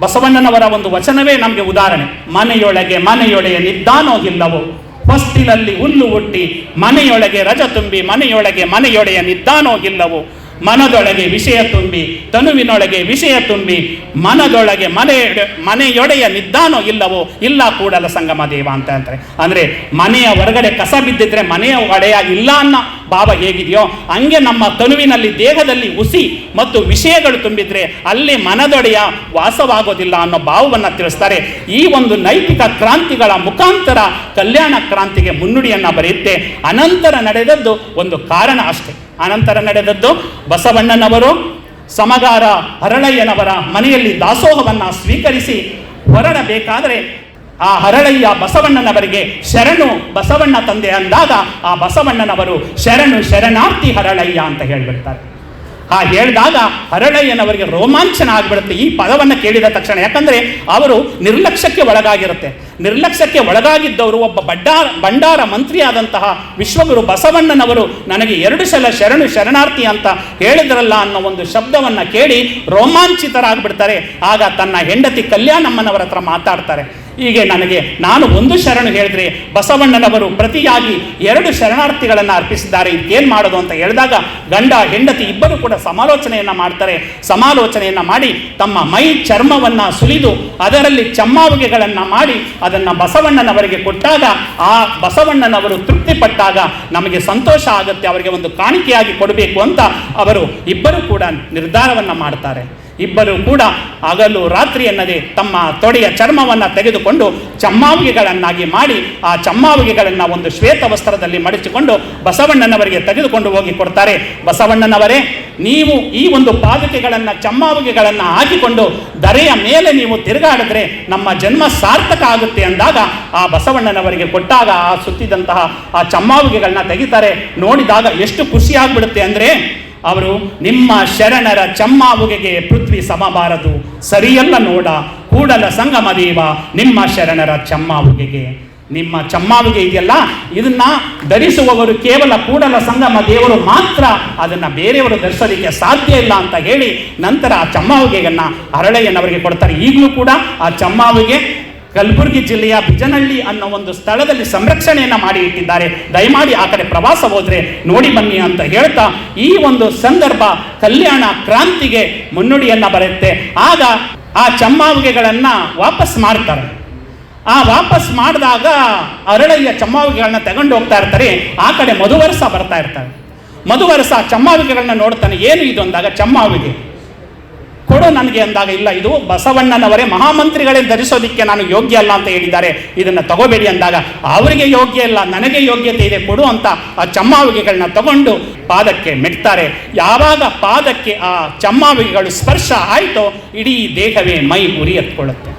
ಬಸವಣ್ಣನವರ ಒಂದು ವಚನವೇ ನಮಗೆ ಉದಾಹರಣೆ. ಮನೆಯೊಳಗೆ ಮನೆಯೊಡೆಯ ನಿದ್ದಾನೋಗಿಲ್ಲವೋ ಹೊಸ್ತಿಲಲ್ಲಿ ಹುಲ್ಲು ಹುಟ್ಟಿ ಮನೆಯೊಳಗೆ ರಜ ತುಂಬಿ ಮನೆಯೊಳಗೆ ಮನೆಯೊಡೆಯ ನಿದ್ದಾನೋಗಿಲ್ಲವೋ ಮನದೊಳಗೆ ವಿಷಯ ತುಂಬಿ, ತನುವಿನೊಳಗೆ ವಿಷಯ ತುಂಬಿ, ಮನದೊಳಗೆ ಮನೆ, ಮನೆಯೊಡೆಯ ನಿದ್ದಾನೋ ಇಲ್ಲವೋ, ಇಲ್ಲ ಕೂಡಲ ಸಂಗಮ ದೇವ ಅಂತ ಅಂತಾರೆ. ಅಂದರೆ ಮನೆಯ ಹೊರಗಡೆ ಕಸ ಬಿದ್ದಿದ್ರೆ ಮನೆಯ ಒಡೆಯ ಇಲ್ಲ ಅನ್ನೋ ಭಾವ ಹೇಗಿದೆಯೋ, ಹಂಗೆ ನಮ್ಮ ತನುವಿನಲ್ಲಿ ದೇಹದಲ್ಲಿ ಉಸಿ ಮತ್ತು ವಿಷಯಗಳು ತುಂಬಿದ್ರೆ ಅಲ್ಲಿ ಮನದೊಡೆಯ ವಾಸವಾಗೋದಿಲ್ಲ ಅನ್ನೋ ಭಾವವನ್ನು ತಿಳಿಸ್ತಾರೆ. ಈ ಒಂದು ನೈತಿಕ ಕ್ರಾಂತಿಗಳ ಮುಖಾಂತರ ಕಲ್ಯಾಣ ಕ್ರಾಂತಿಗೆ ಮುನ್ನುಡಿಯನ್ನು ಬರೆಯುತ್ತೆ. ಅನಂತರ ನಡೆದದ್ದು ಒಂದು ಕಾರಣ ಅಷ್ಟೇ. ಅನಂತರ ನಡೆದದ್ದು ಬಸವಣ್ಣನವರು, ಸಮಗಾರ ಹರಳಯ್ಯನವರ ಮನೆಯಲ್ಲಿ ದಾಸೋಹವನ್ನು ಸ್ವೀಕರಿಸಿ ಹೊರಡಬೇಕಾದರೆ ಆ ಹರಳಯ್ಯ ಬಸವಣ್ಣನವರಿಗೆ ಶರಣು ಬಸವಣ್ಣ ತಂದೆ ಅಂದಾಗ ಆ ಬಸವಣ್ಣನವರು ಶರಣು ಶರಣಾರ್ಥಿ ಹರಳಯ್ಯ ಅಂತ ಹೇಳ್ಬಿಡ್ತಾರೆ. ಆ ಹೇಳಿದಾಗ ಹರಳಯ್ಯನವರಿಗೆ ರೋಮಾಂಚನ ಆಗಿಬಿಡುತ್ತೆ ಈ ಪದವನ್ನು ಕೇಳಿದ ತಕ್ಷಣ. ಯಾಕಂದ್ರೆ ಅವರು ನಿರ್ಲಕ್ಷ್ಯಕ್ಕೆ ಒಳಗಾಗಿರುತ್ತೆ. ನಿರ್ಲಕ್ಷ್ಯಕ್ಕೆ ಒಳಗಾಗಿದ್ದವರು ಒಬ್ಬ ಬಡ್ಡಾರ ಭಂಡಾರ ಮಂತ್ರಿಯಾದಂತಹ ವಿಶ್ವಗುರು ಬಸವಣ್ಣನವರು ನನಗೆ ಎರಡು ಸಲ ಶರಣು ಶರಣಾರ್ಥಿ ಅಂತ ಹೇಳಿದ್ರಲ್ಲ ಅನ್ನೋ ಒಂದು ಶಬ್ದವನ್ನು ಕೇಳಿ ರೋಮಾಂಚಿತರಾಗ್ಬಿಡ್ತಾರೆ. ಆಗ ತನ್ನ ಹೆಂಡತಿ ಕಲ್ಯಾಣಮ್ಮನವರ ಹತ್ರ ಮಾತಾಡ್ತಾರೆ. ಹೀಗೆ ನನಗೆ ನಾನು ಒಂದು ಶರಣು ಹೇಳಿದ್ರೆ ಬಸವಣ್ಣನವರು ಪ್ರತಿಯಾಗಿ ಎರಡು ಶರಣಾರ್ಥಿಗಳನ್ನು ಅರ್ಪಿಸಿದ್ದಾರೆ. ಏನು ಮಾಡೋದು ಅಂತ ಹೇಳಿದಾಗ ಗಂಡ, ಹೆಂಡತಿ ಇಬ್ಬರು ಕೂಡ ಸಮಾಲೋಚನೆಯನ್ನು ಮಾಡ್ತಾರೆ. ಸಮಾಲೋಚನೆಯನ್ನು ಮಾಡಿ ತಮ್ಮ ಮೈ ಚರ್ಮವನ್ನ ಸುಲಿದು ಅದರಲ್ಲಿ ಚಮ್ಮಾವುಗೆಗಳನ್ನು ಮಾಡಿ ಅದನ್ನು ಬಸವಣ್ಣನವರಿಗೆ ಕೊಟ್ಟಾಗ ಆ ಬಸವಣ್ಣನವರು ತೃಪ್ತಿಪಟ್ಟಾಗ ನಮಗೆ ಸಂತೋಷ ಆಗುತ್ತೆ, ಅವರಿಗೆ ಒಂದು ಕಾಣಿಕೆಯಾಗಿ ಕೊಡಬೇಕು ಅಂತ ಅವರು ಇಬ್ಬರು ಕೂಡ ನಿರ್ಧಾರವನ್ನು ಮಾಡ್ತಾರೆ. ಇಬ್ಬರು ಕೂಡ ಹಗಲು ರಾತ್ರಿ ಎನ್ನದೆ ತಮ್ಮ ತೊಡೆಯ ಚರ್ಮವನ್ನು ತೆಗೆದುಕೊಂಡು ಚಮ್ಮಾವಿಗೆಗಳನ್ನಾಗಿ ಮಾಡಿ ಆ ಚಮ್ಮಾವಿಗೆಗಳನ್ನು ಒಂದು ಶ್ವೇತ ವಸ್ತ್ರದಲ್ಲಿ ಮಡಚಿಕೊಂಡು ಬಸವಣ್ಣನವರಿಗೆ ತೆಗೆದುಕೊಂಡು ಹೋಗಿ ಕೊಡ್ತಾರೆ. ಬಸವಣ್ಣನವರೇ, ನೀವು ಈ ಒಂದು ಪಾದಕೆಗಳನ್ನು ಚಮ್ಮಾವಿಗೆಗಳನ್ನು ಹಾಕಿಕೊಂಡು ದರೆಯ ಮೇಲೆ ನೀವು ತಿರುಗಾಡಿದ್ರೆ ನಮ್ಮ ಜನ್ಮ ಸಾರ್ಥಕ ಆಗುತ್ತೆ ಅಂದಾಗ ಆ ಬಸವಣ್ಣನವರಿಗೆ ಕೊಟ್ಟಾಗ ಆ ಸುತ್ತಿದಂತಹ ಆ ಚಮ್ಮಾವಿಗೆಗಳನ್ನ ತೆಗಿತಾರೆ. ನೋಡಿದಾಗ ಎಷ್ಟು ಖುಷಿ ಅಂದರೆ ಅಂದ್ರೆ ಅವರು ನಿಮ್ಮ ಶರಣರ ಚಮ್ಮಾವುಗೆಗೆ ಪೃಥ್ವಿ ಸಮಬಾರದು. ಸರಿಯಲ್ಲ ನೋಡ, ಕೂಡಲ ಸಂಗಮ ದೇವ, ನಿಮ್ಮ ಶರಣರ ಚಮ್ಮಾವುಗೆಗೆ. ನಿಮ್ಮ ಚಮ್ಮಾವಿಗೆ ಇದೆಯಲ್ಲ? ಇದನ್ನ ಧರಿಸುವವರು ಕೇವಲ ಕೂಡಲ ಸಂಗಮ ದೇವರು ಮಾತ್ರ, ಅದನ್ನ ಬೇರೆಯವರು ಧರಿಸೋದಕ್ಕೆ ಸಾಧ್ಯ ಇಲ್ಲ ಅಂತ ಹೇಳಿ ನಂತರ ಆ ಚಮ್ಮಾವಿಗೆಯನ್ನ ಹರಳೆಯನ್ನವರಿಗೆ ಕೊಡ್ತಾರೆ. ಈಗಲೂ ಕೂಡ ಆ ಚಮ್ಮಾವಿಗೆ ಕಲಬುರಗಿ ಜಿಲ್ಲೆಯ ಬಿಜನಹಳ್ಳಿ ಅನ್ನೋ ಒಂದು ಸ್ಥಳದಲ್ಲಿ ಸಂರಕ್ಷಣೆಯನ್ನು ಮಾಡಿ ಇಟ್ಟಿದ್ದಾರೆ. ದಯಮಾಡಿ ಆ ಕಡೆ ಪ್ರವಾಸ ಹೋದರೆ ನೋಡಿ ಬನ್ನಿ ಅಂತ ಹೇಳ್ತಾ ಈ ಒಂದು ಸಂದರ್ಭ ಕಲ್ಯಾಣ ಕ್ರಾಂತಿಗೆ ಮುನ್ನುಡಿಯನ್ನು ಬರುತ್ತೆ ಆಗ ಆ ಚಮ್ಮಾವಿಗೆಗಳನ್ನ ವಾಪಸ್ ಮಾಡ್ತಾರೆ. ಆ ವಾಪಸ್ ಮಾಡಿದಾಗ ಅರಳಯ್ಯ ಚಮ್ಮಾವಿಗೆಗಳನ್ನ ತಗೊಂಡು ಹೋಗ್ತಾ ಇರ್ತಾರೆ. ಆ ಕಡೆ ಮಧುವರಸ ಬರ್ತಾ ಇರ್ತಾರೆ. ಮಧುವರಸ ಚಮ್ಮಾವಿಗೆಗಳನ್ನ ನೋಡ್ತಾನೆ, ಏನು ಇದು? ಅಂದಾಗ, ಚಮ್ಮಾವಿಗೆ. ಕೊಡು ನನಗೆ ಅಂದಾಗ, ಇಲ್ಲ, ಇದು ಬಸವಣ್ಣನವರೇ ಮಹಾಮಂತ್ರಿಗಳೇ ಧರಿಸೋದಿಕ್ಕೆ ನಾನು ಯೋಗ್ಯ ಅಲ್ಲ ಅಂತ ಹೇಳಿದ್ದಾರೆ. ಇದನ್ನು ತಗೋಬೇಡಿ ಅಂದಾಗ, ಅವರಿಗೆ ಯೋಗ್ಯ ಇಲ್ಲ, ನನಗೆ ಯೋಗ್ಯತೆ ಇದೆ, ಕೊಡು ಅಂತ ಆ ಚಮ್ಮಾವಿಗೆಗಳನ್ನ ತಗೊಂಡು ಪಾದಕ್ಕೆ ಮೆಟ್ತಾರೆ. ಯಾವಾಗ ಪಾದಕ್ಕೆ ಆ ಚಮ್ಮಾವಿಗೆಗಳು ಸ್ಪರ್ಶ ಆಯಿತೋ, ಇಡೀ ದೇಹವೇ ಮೈ ಉರಿ ಎತ್ಕೊಳ್ಳುತ್ತೆ.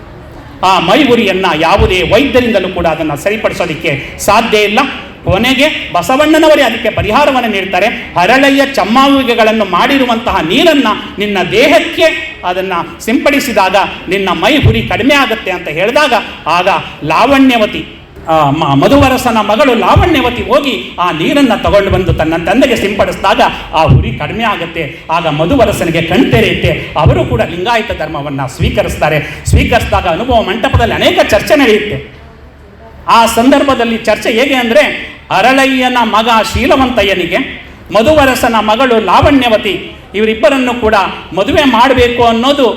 ಆ ಮೈ ಉರಿಯನ್ನ ಯಾವುದೇ ವೈದ್ಯರಿಂದಲೂ ಕೂಡ ಅದನ್ನು ಸರಿಪಡಿಸೋದಕ್ಕೆ ಸಾಧ್ಯ ಇಲ್ಲ. ಕೊನೆಗೆ ಬಸವಣ್ಣನವರೇ ಅದಕ್ಕೆ ಪರಿಹಾರವನ್ನು ನೀಡ್ತಾರೆ. ಹರಳೆಯ ಚಮ್ಮಾವಿಗೆಗಳನ್ನು ಮಾಡಿರುವಂತಹ ನೀರನ್ನ ನಿನ್ನ ದೇಹಕ್ಕೆ ಅದನ್ನ ಸಿಂಪಡಿಸಿದಾಗ ನಿನ್ನ ಮೈ ಹುರಿ ಕಡಿಮೆ ಆಗುತ್ತೆ ಅಂತ ಹೇಳಿದಾಗ ಆಗ ಲಾವಣ್ಯವತಿ ಮಧುವರಸನ ಮಗಳು ಲಾವಣ್ಯವತಿ ಹೋಗಿ ಆ ನೀರನ್ನು ತಗೊಂಡು ಬಂದು ತನ್ನ ತಂದೆಗೆ ಸಿಂಪಡಿಸಿದಾಗ ಆ ಹುರಿ ಕಡಿಮೆ ಆಗುತ್ತೆ. ಆಗ ಮಧುವರಸನಿಗೆ ಕಣ್ತೆರೆಯುತ್ತೆ. ಅವರು ಕೂಡ ಲಿಂಗಾಯತ ಧರ್ಮವನ್ನು ಸ್ವೀಕರಿಸ್ತಾರೆ. ಸ್ವೀಕರಿಸಿದಾಗ ಅನುಭವ ಮಂಟಪದಲ್ಲಿ ಅನೇಕ ಚರ್ಚೆ ನಡೆಯುತ್ತೆ. ಆ ಸಂದರ್ಭದಲ್ಲಿ ಚರ್ಚೆ ಹೇಗೆ ಅಂದರೆ ಅರಳಯ್ಯನ ಮಗ ಶೀಲವಂತಯ್ಯನಿಗೆ ಮಧುವರಸನ ಮಗಳು ಲಾವಣ್ಯವತಿ ಇವರಿಬ್ಬರನ್ನು ಕೂಡ ಮದುವೆ ಮಾಡಬೇಕು ಅನ್ನೋದು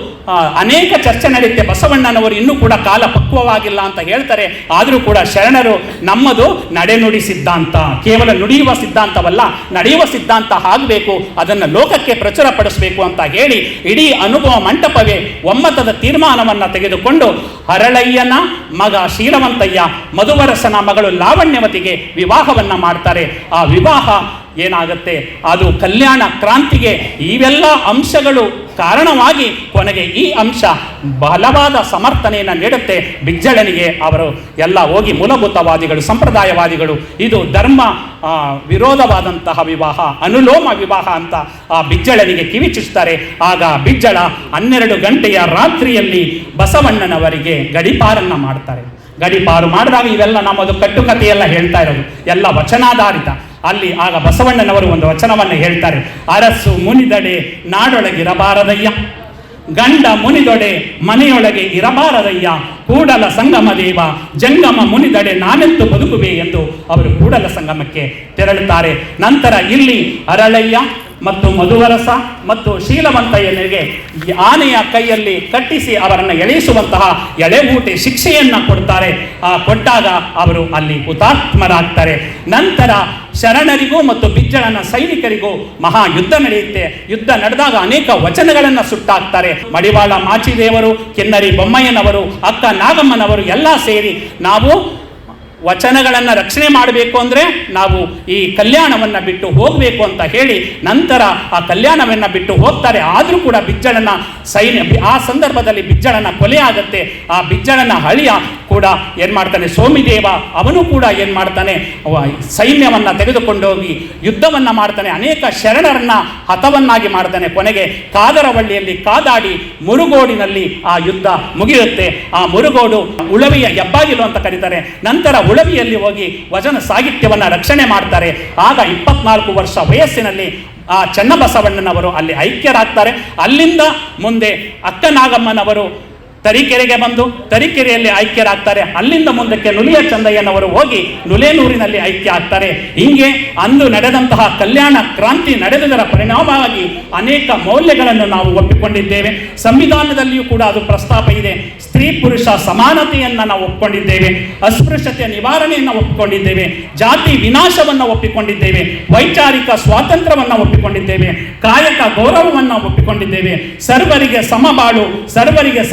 ಅನೇಕ ಚರ್ಚೆ ನಡೆಯುತ್ತೆ. ಬಸವಣ್ಣನವರು ಇನ್ನೂ ಕೂಡ ಕಾಲ ಪಕ್ವವಾಗಿಲ್ಲ ಅಂತ ಹೇಳ್ತಾರೆ. ಆದರೂ ಕೂಡ ಶರಣರು ನಮ್ಮದು ನಡೆನುಡಿ ಸಿದ್ಧಾಂತ ಕೇವಲ ನುಡಿಯುವ ಸಿದ್ಧಾಂತವಲ್ಲ, ನಡೆಯುವ ಸಿದ್ಧಾಂತ ಆಗಬೇಕು, ಅದನ್ನು ಲೋಕಕ್ಕೆ ಪ್ರಚುರಪಡಿಸಬೇಕು ಅಂತ ಹೇಳಿ ಇಡೀ ಅನುಭವ ಮಂಟಪವೇ ಒಮ್ಮತದ ತೀರ್ಮಾನವನ್ನು ತೆಗೆದುಕೊಂಡು ಹರಳಯ್ಯನ ಮಗ ಶೀಲವಂತಯ್ಯ, ಮಧುವರಸನ ಮಗಳು ಲಾವಣ್ಯವತಿಗೆ ವಿವಾಹವನ್ನ ಮಾಡ್ತಾರೆ. ಆ ವಿವಾಹ ಏನಾಗುತ್ತೆ? ಅದು ಕಲ್ಯಾಣ ಕ್ರಾಂತಿಗೆ ಇವೆಲ್ಲ ಅಂಶಗಳು ಕಾರಣವಾಗಿ ಕೊನೆಗೆ ಈ ಅಂಶ ಬಲವಾದ ಸಮರ್ಥನೆಯನ್ನು ನೀಡುತ್ತೆ. ಬಿಜ್ಜಳನಿಗೆ ಅವರು ಎಲ್ಲ ಹೋಗಿ ಮೂಲಭೂತವಾದಿಗಳು, ಸಂಪ್ರದಾಯವಾದಿಗಳು, ಇದು ಧರ್ಮ ವಿರೋಧವಾದಂತಹ ವಿವಾಹ, ಅನುಲೋಮ ವಿವಾಹ ಅಂತ ಆ ಬಿಜ್ಜಳನಿಗೆ ಕಿವಿ ಚುಚ್ತಾರೆ. ಆಗ ಬಿಜ್ಜಳ ಹನ್ನೆರಡು ಗಂಟೆಯ ರಾತ್ರಿಯಲ್ಲಿ ಬಸವಣ್ಣನವರಿಗೆ ಗಡಿಪಾರನ್ನ ಮಾಡ್ತಾರೆ. ಗಡಿಪಾರು ಮಾಡಿದಾಗ ಇವೆಲ್ಲ ನಮ್ಮದು ಕಟ್ಟುಕತೆಯೆಲ್ಲ ಹೇಳ್ತಾ ಇರೋದು. ಎಲ್ಲ ವಚನಾಧಾರಿತ. ಅಲ್ಲಿ ಆಗ ಬಸವಣ್ಣನವರು ಒಂದು ವಚನವನ್ನು ಹೇಳ್ತಾರೆ. ಅರಸು ಮುನಿದಡೆ ನಾಡೊಳಗಿರಬಾರದಯ್ಯ ಗಂಡ ಮುನಿದೊಡೆ ಮನೆಯೊಳಗೆ ಇರಬಾರದಯ್ಯ. ಕೂಡಲ ಸಂಗಮ ದೇವ, ಜಂಗಮ ಮುನಿದಡೆ ನಾನೆಂತು ಬದುಕುವೆ ಎಂದು ಅವರು ಕೂಡಲ ಸಂಗಮಕ್ಕೆ ತೆರಳುತ್ತಾರೆ. ನಂತರ ಇಲ್ಲಿ ಅರಳಯ್ಯ ಮತ್ತು ಮಧುವರಸ ಮತ್ತು ಶೀಲವಂತಯ್ಯನಿಗೆ ಆನೆಯ ಕೈಯಲ್ಲಿ ಕಟ್ಟಿಸಿ ಅವರನ್ನು ಎಳೆಯಿಸುವಂತಹ ಎಳೆಗೂಟೆ ಶಿಕ್ಷೆಯನ್ನು ಕೊಡ್ತಾರೆ. ಆ ಕೊಟ್ಟಾಗ ಅವರು ಅಲ್ಲಿ ಹುತಾತ್ಮರಾಗ್ತಾರೆ. ನಂತರ ಶರಣರಿಗೂ ಮತ್ತು ಬಿಜ್ಜಳನ ಸೈನಿಕರಿಗೂ ಮಹಾ ಯುದ್ಧ ನಡೆಯುತ್ತೆ. ಯುದ್ಧ ನಡೆದಾಗ ಅನೇಕ ವಚನಗಳನ್ನು ಸುಟ್ಟಾಕ್ತಾರೆ. ಮಡಿವಾಳ ಮಾಚಿದೇವರು, ಕೆನ್ನರಿ ಬೊಮ್ಮಯ್ಯನವರು, ಅಕ್ಕ ನಾಗಮ್ಮನವರು ಎಲ್ಲ ಸೇರಿ ನಾವು ವಚನಗಳನ್ನು ರಕ್ಷಣೆ ಮಾಡಬೇಕು ಅಂದರೆ ನಾವು ಈ ಕಲ್ಯಾಣವನ್ನು ಬಿಟ್ಟು ಹೋಗಬೇಕು ಅಂತ ಹೇಳಿ ನಂತರ ಆ ಕಲ್ಯಾಣವನ್ನು ಬಿಟ್ಟು ಹೋಗ್ತಾರೆ. ಆದರೂ ಕೂಡ ಬಿಜ್ಜಳನ ಸೈನ್ಯ, ಆ ಸಂದರ್ಭದಲ್ಲಿ ಬಿಜ್ಜಳನ ಕೊಲೆ ಆಗುತ್ತೆ. ಆ ಬಿಜ್ಜಳನ ಹಳಿಯ ಕೂಡ ಏನು ಮಾಡ್ತಾನೆ? ಸೋಮಿದೇವ ಅವನು ಕೂಡ ಏನು ಮಾಡ್ತಾನೆ? ಸೈನ್ಯವನ್ನು ತೆಗೆದುಕೊಂಡೋಗಿ ಯುದ್ಧವನ್ನು ಮಾಡ್ತಾನೆ. ಅನೇಕ ಶರಣರನ್ನ ಹತವನ್ನಾಗಿ ಮಾಡ್ತಾನೆ. ಕೊನೆಗೆ ಕಾದರವಳ್ಳಿಯಲ್ಲಿ ಕಾದಾಡಿ ಮುರುಗೋಡಿನಲ್ಲಿ ಆ ಯುದ್ಧ ಮುಗಿಯುತ್ತೆ. ಆ ಮುರುಗೋಡು ಉಳವಿಯ ಹೆಬ್ಬಾಗಿಲು ಅಂತ ಕರೀತಾರೆ. ನಂತರ ಉಳವಿಯಲ್ಲಿ ಹೋಗಿ ವಚನ ಸಾಹಿತ್ಯವನ್ನು ರಕ್ಷಣೆ ಮಾಡ್ತಾರೆ. ಆಗ ಇಪ್ಪತ್ನಾಲ್ಕು ವರ್ಷ ವಯಸ್ಸಿನಲ್ಲಿ ಆ ಚನ್ನಬಸವಣ್ಣನವರು ಅಲ್ಲಿ ಐಕ್ಯರಾಗ್ತಾರೆ. ಅಲ್ಲಿಂದ ಮುಂದೆ ಅಕ್ಕನಾಗಮ್ಮನವರು ತರೀಕೆರೆಗೆ ಬಂದು ತರೀಕೆರೆಯಲ್ಲಿ ಐಕ್ಯರಾಗ್ತಾರೆ. ಅಲ್ಲಿಂದ ಮುಂದಕ್ಕೆ ನುಲಿಯ ಚಂದಯ್ಯನವರು ಹೋಗಿ ನುಲೇನೂರಿನಲ್ಲಿ ಐಕ್ಯ ಆಗ್ತಾರೆ ಹಿಂಗೆ ಅಂದು ನಡೆದಂತಹ ಕಲ್ಯಾಣ ಕ್ರಾಂತಿ ನಡೆದುದರ ಪರಿಣಾಮವಾಗಿ ಅನೇಕ ಮೌಲ್ಯಗಳನ್ನು ನಾವು ಒಪ್ಪಿಕೊಂಡಿದ್ದೇವೆ. ಸಂವಿಧಾನದಲ್ಲಿಯೂ ಕೂಡ ಅದು ಪ್ರಸ್ತಾಪ ಇದೆ. ಸ್ತ್ರೀ ಪುರುಷ ಸಮಾನತೆಯನ್ನು ನಾವು ಒಪ್ಪಿಕೊಂಡಿದ್ದೇವೆ. ಅಸ್ಪೃಶ್ಯತೆಯ ನಿವಾರಣೆಯನ್ನು ಒಪ್ಪಿಕೊಂಡಿದ್ದೇವೆ. ಜಾತಿ ವಿನಾಶವನ್ನು ಒಪ್ಪಿಕೊಂಡಿದ್ದೇವೆ. ವೈಚಾರಿಕ ಸ್ವಾತಂತ್ರ್ಯವನ್ನು ಒಪ್ಪಿಕೊಂಡಿದ್ದೇವೆ. ಕಾಯಕ ಗೌರವವನ್ನು ಒಪ್ಪಿಕೊಂಡಿದ್ದೇವೆ. ಸರ್ವರಿಗೆ ಸಮಬಾಳು, ಸರ್ವರಿಗೆ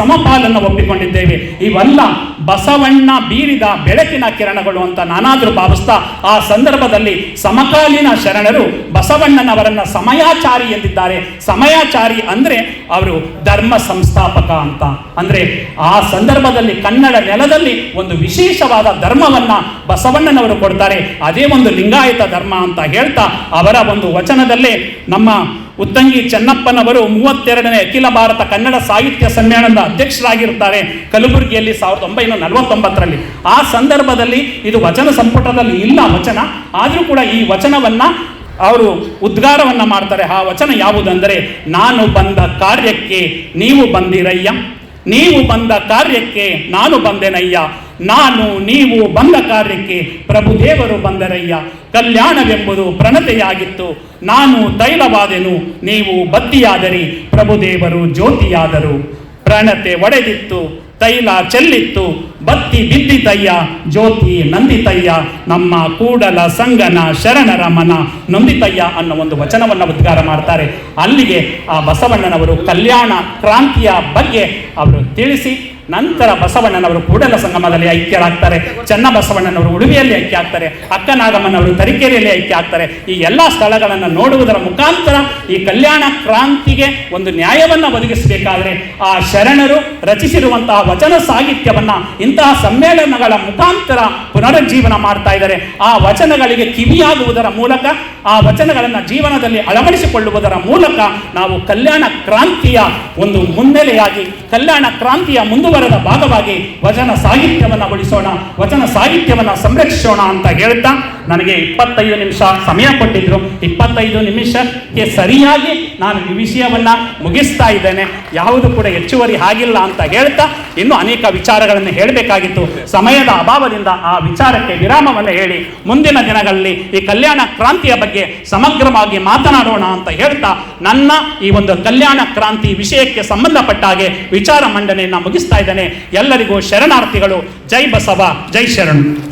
ಸಮಪಾಲನ್ನು ಒಪ್ಪಿಕೊಂಡಿದ್ದೇವೆ. ಇವೆಲ್ಲ ಬಸವಣ್ಣ ಬೀರಿದ ಬೆಳಕಿನ ಕಿರಣಗಳು ಅಂತ ನಾನಾದರೂ ಭಾವಿಸ್ತಾ ಆ ಸಂದರ್ಭದಲ್ಲಿ ಸಮಕಾಲೀನ ಶರಣರು ಬಸವಣ್ಣನವರನ್ನ ಸಮಯಾಚಾರಿ ಎಂದಿದ್ದಾರೆ. ಸಮಯಾಚಾರಿ ಅಂದ್ರೆ ಅವರು ಧರ್ಮ ಸಂಸ್ಥಾಪಕ ಅಂತ. ಅಂದ್ರೆ ಆ ಸಂದರ್ಭದಲ್ಲಿ ಕನ್ನಡ ನೆಲದಲ್ಲಿ ಒಂದು ವಿಶೇಷವಾದ ಧರ್ಮವನ್ನ ಬಸವಣ್ಣನವರು ಕೊಡ್ತಾರೆ. ಅದೇ ಒಂದು ಲಿಂಗಾಯತ ಧರ್ಮ ಅಂತ ಹೇಳ್ತಾ ಅವರ ಒಂದು ವಚನದಲ್ಲೇ ನಮ್ಮ ಉತ್ತಂಗಿ ಚೆನ್ನಪ್ಪನವರು ಮೂವತ್ತೆರಡನೇ ಅಖಿಲ ಭಾರತ ಕನ್ನಡ ಸಾಹಿತ್ಯ ಸಮ್ಮೇಳನದ ಅಧ್ಯಕ್ಷರಾಗಿರುತ್ತಾರೆ ಕಲಬುರಗಿಯಲ್ಲಿ ಸಾವಿರದ ಒಂಬೈನೂರ ನಲವತ್ತೊಂಬತ್ತರಲ್ಲಿ. ಆ ಸಂದರ್ಭದಲ್ಲಿ ಇದು ವಚನ ಸಂಪುಟದಲ್ಲಿ ಇಲ್ಲ ವಚನ, ಆದರೂ ಕೂಡ ಈ ವಚನವನ್ನು ಅವರು ಉದ್ಗಾರವನ್ನು ಮಾಡ್ತಾರೆ. ಆ ವಚನ ಯಾವುದಂದರೆ, ನಾನು ಬಂದ ಕಾರ್ಯಕ್ಕೆ ನೀವು ಬಂದಿರಯ್ಯ, ನೀವು ಬಂದ ಕಾರ್ಯಕ್ಕೆ ನಾನು ಬಂದೆನಯ್ಯ ನಾನು, ನೀವು ಬಂದ ಕಾರ್ಯಕ್ಕೆ ಪ್ರಭುದೇವರು ಬಂದರಯ್ಯ. ಕಲ್ಯಾಣವೆಂಬುದು ಪ್ರಣತೆಯಾಗಿತ್ತು. ನಾನು ತೈಲವಾದೆನು, ನೀವು ಬತ್ತಿಯಾದರಿ ಪ್ರಭುದೇವರು ಜ್ಯೋತಿಯಾದರು. ಪ್ರಣತೆ ಒಡೆದಿತ್ತು, ತೈಲ ಚೆಲ್ಲಿತ್ತು. ಬತ್ತಿ ಬಿದ್ದಿತಯ್ಯ, ಜ್ಯೋತಿ ನಂದಿತಯ್ಯ. ನಮ್ಮ ಕೂಡಲ ಸಂಗನ ಶರಣರ ಮನ ನೊಂದಿತಯ್ಯ ಅನ್ನೋ ಒಂದು ವಚನವನ್ನು ಉದ್ಗಾರ ಮಾಡ್ತಾರೆ. ಅಲ್ಲಿಗೆ ಆ ಬಸವಣ್ಣನವರು ಕಲ್ಯಾಣ ಕ್ರಾಂತಿಯ ಬಗ್ಗೆ ಅವರು ತಿಳಿಸಿ ನಂತರ ಬಸವಣ್ಣನವರು ಕೂಡಲ ಸಂಗಮದಲ್ಲಿ ಐಕ್ಯರಾಗ್ತಾರೆ. ಚನ್ನಬಸವಣ್ಣನವರು ಉಡುಪಿಯಲ್ಲಿ ಐಕ್ಯ ಆಗ್ತಾರೆ ಅಕ್ಕನಾಗಮ್ಮನವರು ತರೀಕೆರೆಯಲ್ಲಿ ಐಕ್ಯ ಆಗ್ತಾರೆ ಈ ಎಲ್ಲ ಸ್ಥಳಗಳನ್ನು ನೋಡುವುದರ ಮುಖಾಂತರ ಈ ಕಲ್ಯಾಣ ಕ್ರಾಂತಿಗೆ ಒಂದು ನ್ಯಾಯವನ್ನು ಒದಗಿಸಬೇಕಾದ್ರೆ ಆ ಶರಣರು ರಚಿಸಿರುವಂತಹ ವಚನ ಸಾಹಿತ್ಯವನ್ನ ಇಂತಹ ಸಮ್ಮೇಳನಗಳ ಮುಖಾಂತರ ಪುನರುಜ್ಜೀವನ ಮಾಡ್ತಾ ಇದ್ದಾರೆ. ಆ ವಚನಗಳಿಗೆ ಕಿವಿಯಾಗುವುದರ ಮೂಲಕ, ಆ ವಚನಗಳನ್ನು ಜೀವನದಲ್ಲಿ ಅಳವಡಿಸಿಕೊಳ್ಳುವುದರ ಮೂಲಕ ನಾವು ಕಲ್ಯಾಣ ಕ್ರಾಂತಿಯ ಒಂದು ಮುನ್ನೆಲೆಯಾಗಿ, ಕಲ್ಯಾಣ ಕ್ರಾಂತಿಯ ಮುಂದುವರೆದ ಪರಂಪರೆದ ಭಾಗವಾಗಿ ವಚನ ಸಾಹಿತ್ಯವನ್ನು ಉಳಿಸೋಣ, ವಚನ ಸಾಹಿತ್ಯವನ್ನು ಸಂರಕ್ಷಿಸೋಣ ಅಂತ ಹೇಳ್ತಾ ನನಗೆ ಇಪ್ಪತ್ತೈದು ನಿಮಿಷ ಸಮಯ ಕೊಟ್ಟಿದ್ರು. ಇಪ್ಪತ್ತೈದು ನಿಮಿಷಕ್ಕೆ ಸರಿಯಾಗಿ ನಾನು ಈ ವಿಷಯವನ್ನ ಮುಗಿಸ್ತಾ ಇದ್ದೇನೆ. ಯಾವುದು ಕೂಡ ಹೆಚ್ಚುವರಿ ಆಗಿಲ್ಲ ಅಂತ ಹೇಳ್ತಾ ಇನ್ನೂ ಅನೇಕ ವಿಚಾರಗಳನ್ನು ಹೇಳಬೇಕಾಗಿತ್ತು. ಸಮಯದ ಅಭಾವದಿಂದ ಆ ವಿಚಾರಕ್ಕೆ ವಿರಾಮವನ್ನು ಹೇಳಿ ಮುಂದಿನ ದಿನಗಳಲ್ಲಿ ಈ ಕಲ್ಯಾಣ ಕ್ರಾಂತಿಯ ಬಗ್ಗೆ ಸಮಗ್ರವಾಗಿ ಮಾತನಾಡೋಣ ಅಂತ ಹೇಳ್ತಾ ನನ್ನ ಈ ಒಂದು ಕಲ್ಯಾಣ ಕ್ರಾಂತಿ ವಿಷಯಕ್ಕೆ ಸಂಬಂಧಪಟ್ಟ ಹಾಗೆ ವಿಚಾರ ಮಂಡನೆಯನ್ನು ಮುಗಿಸ್ತಾ ಇದ್ದೇನೆ ಎಲ್ಲರಿಗೂ ಶರಣಾರ್ಥಿಗಳು ಜೈ ಬಸವ ಜೈ ಶರಣು.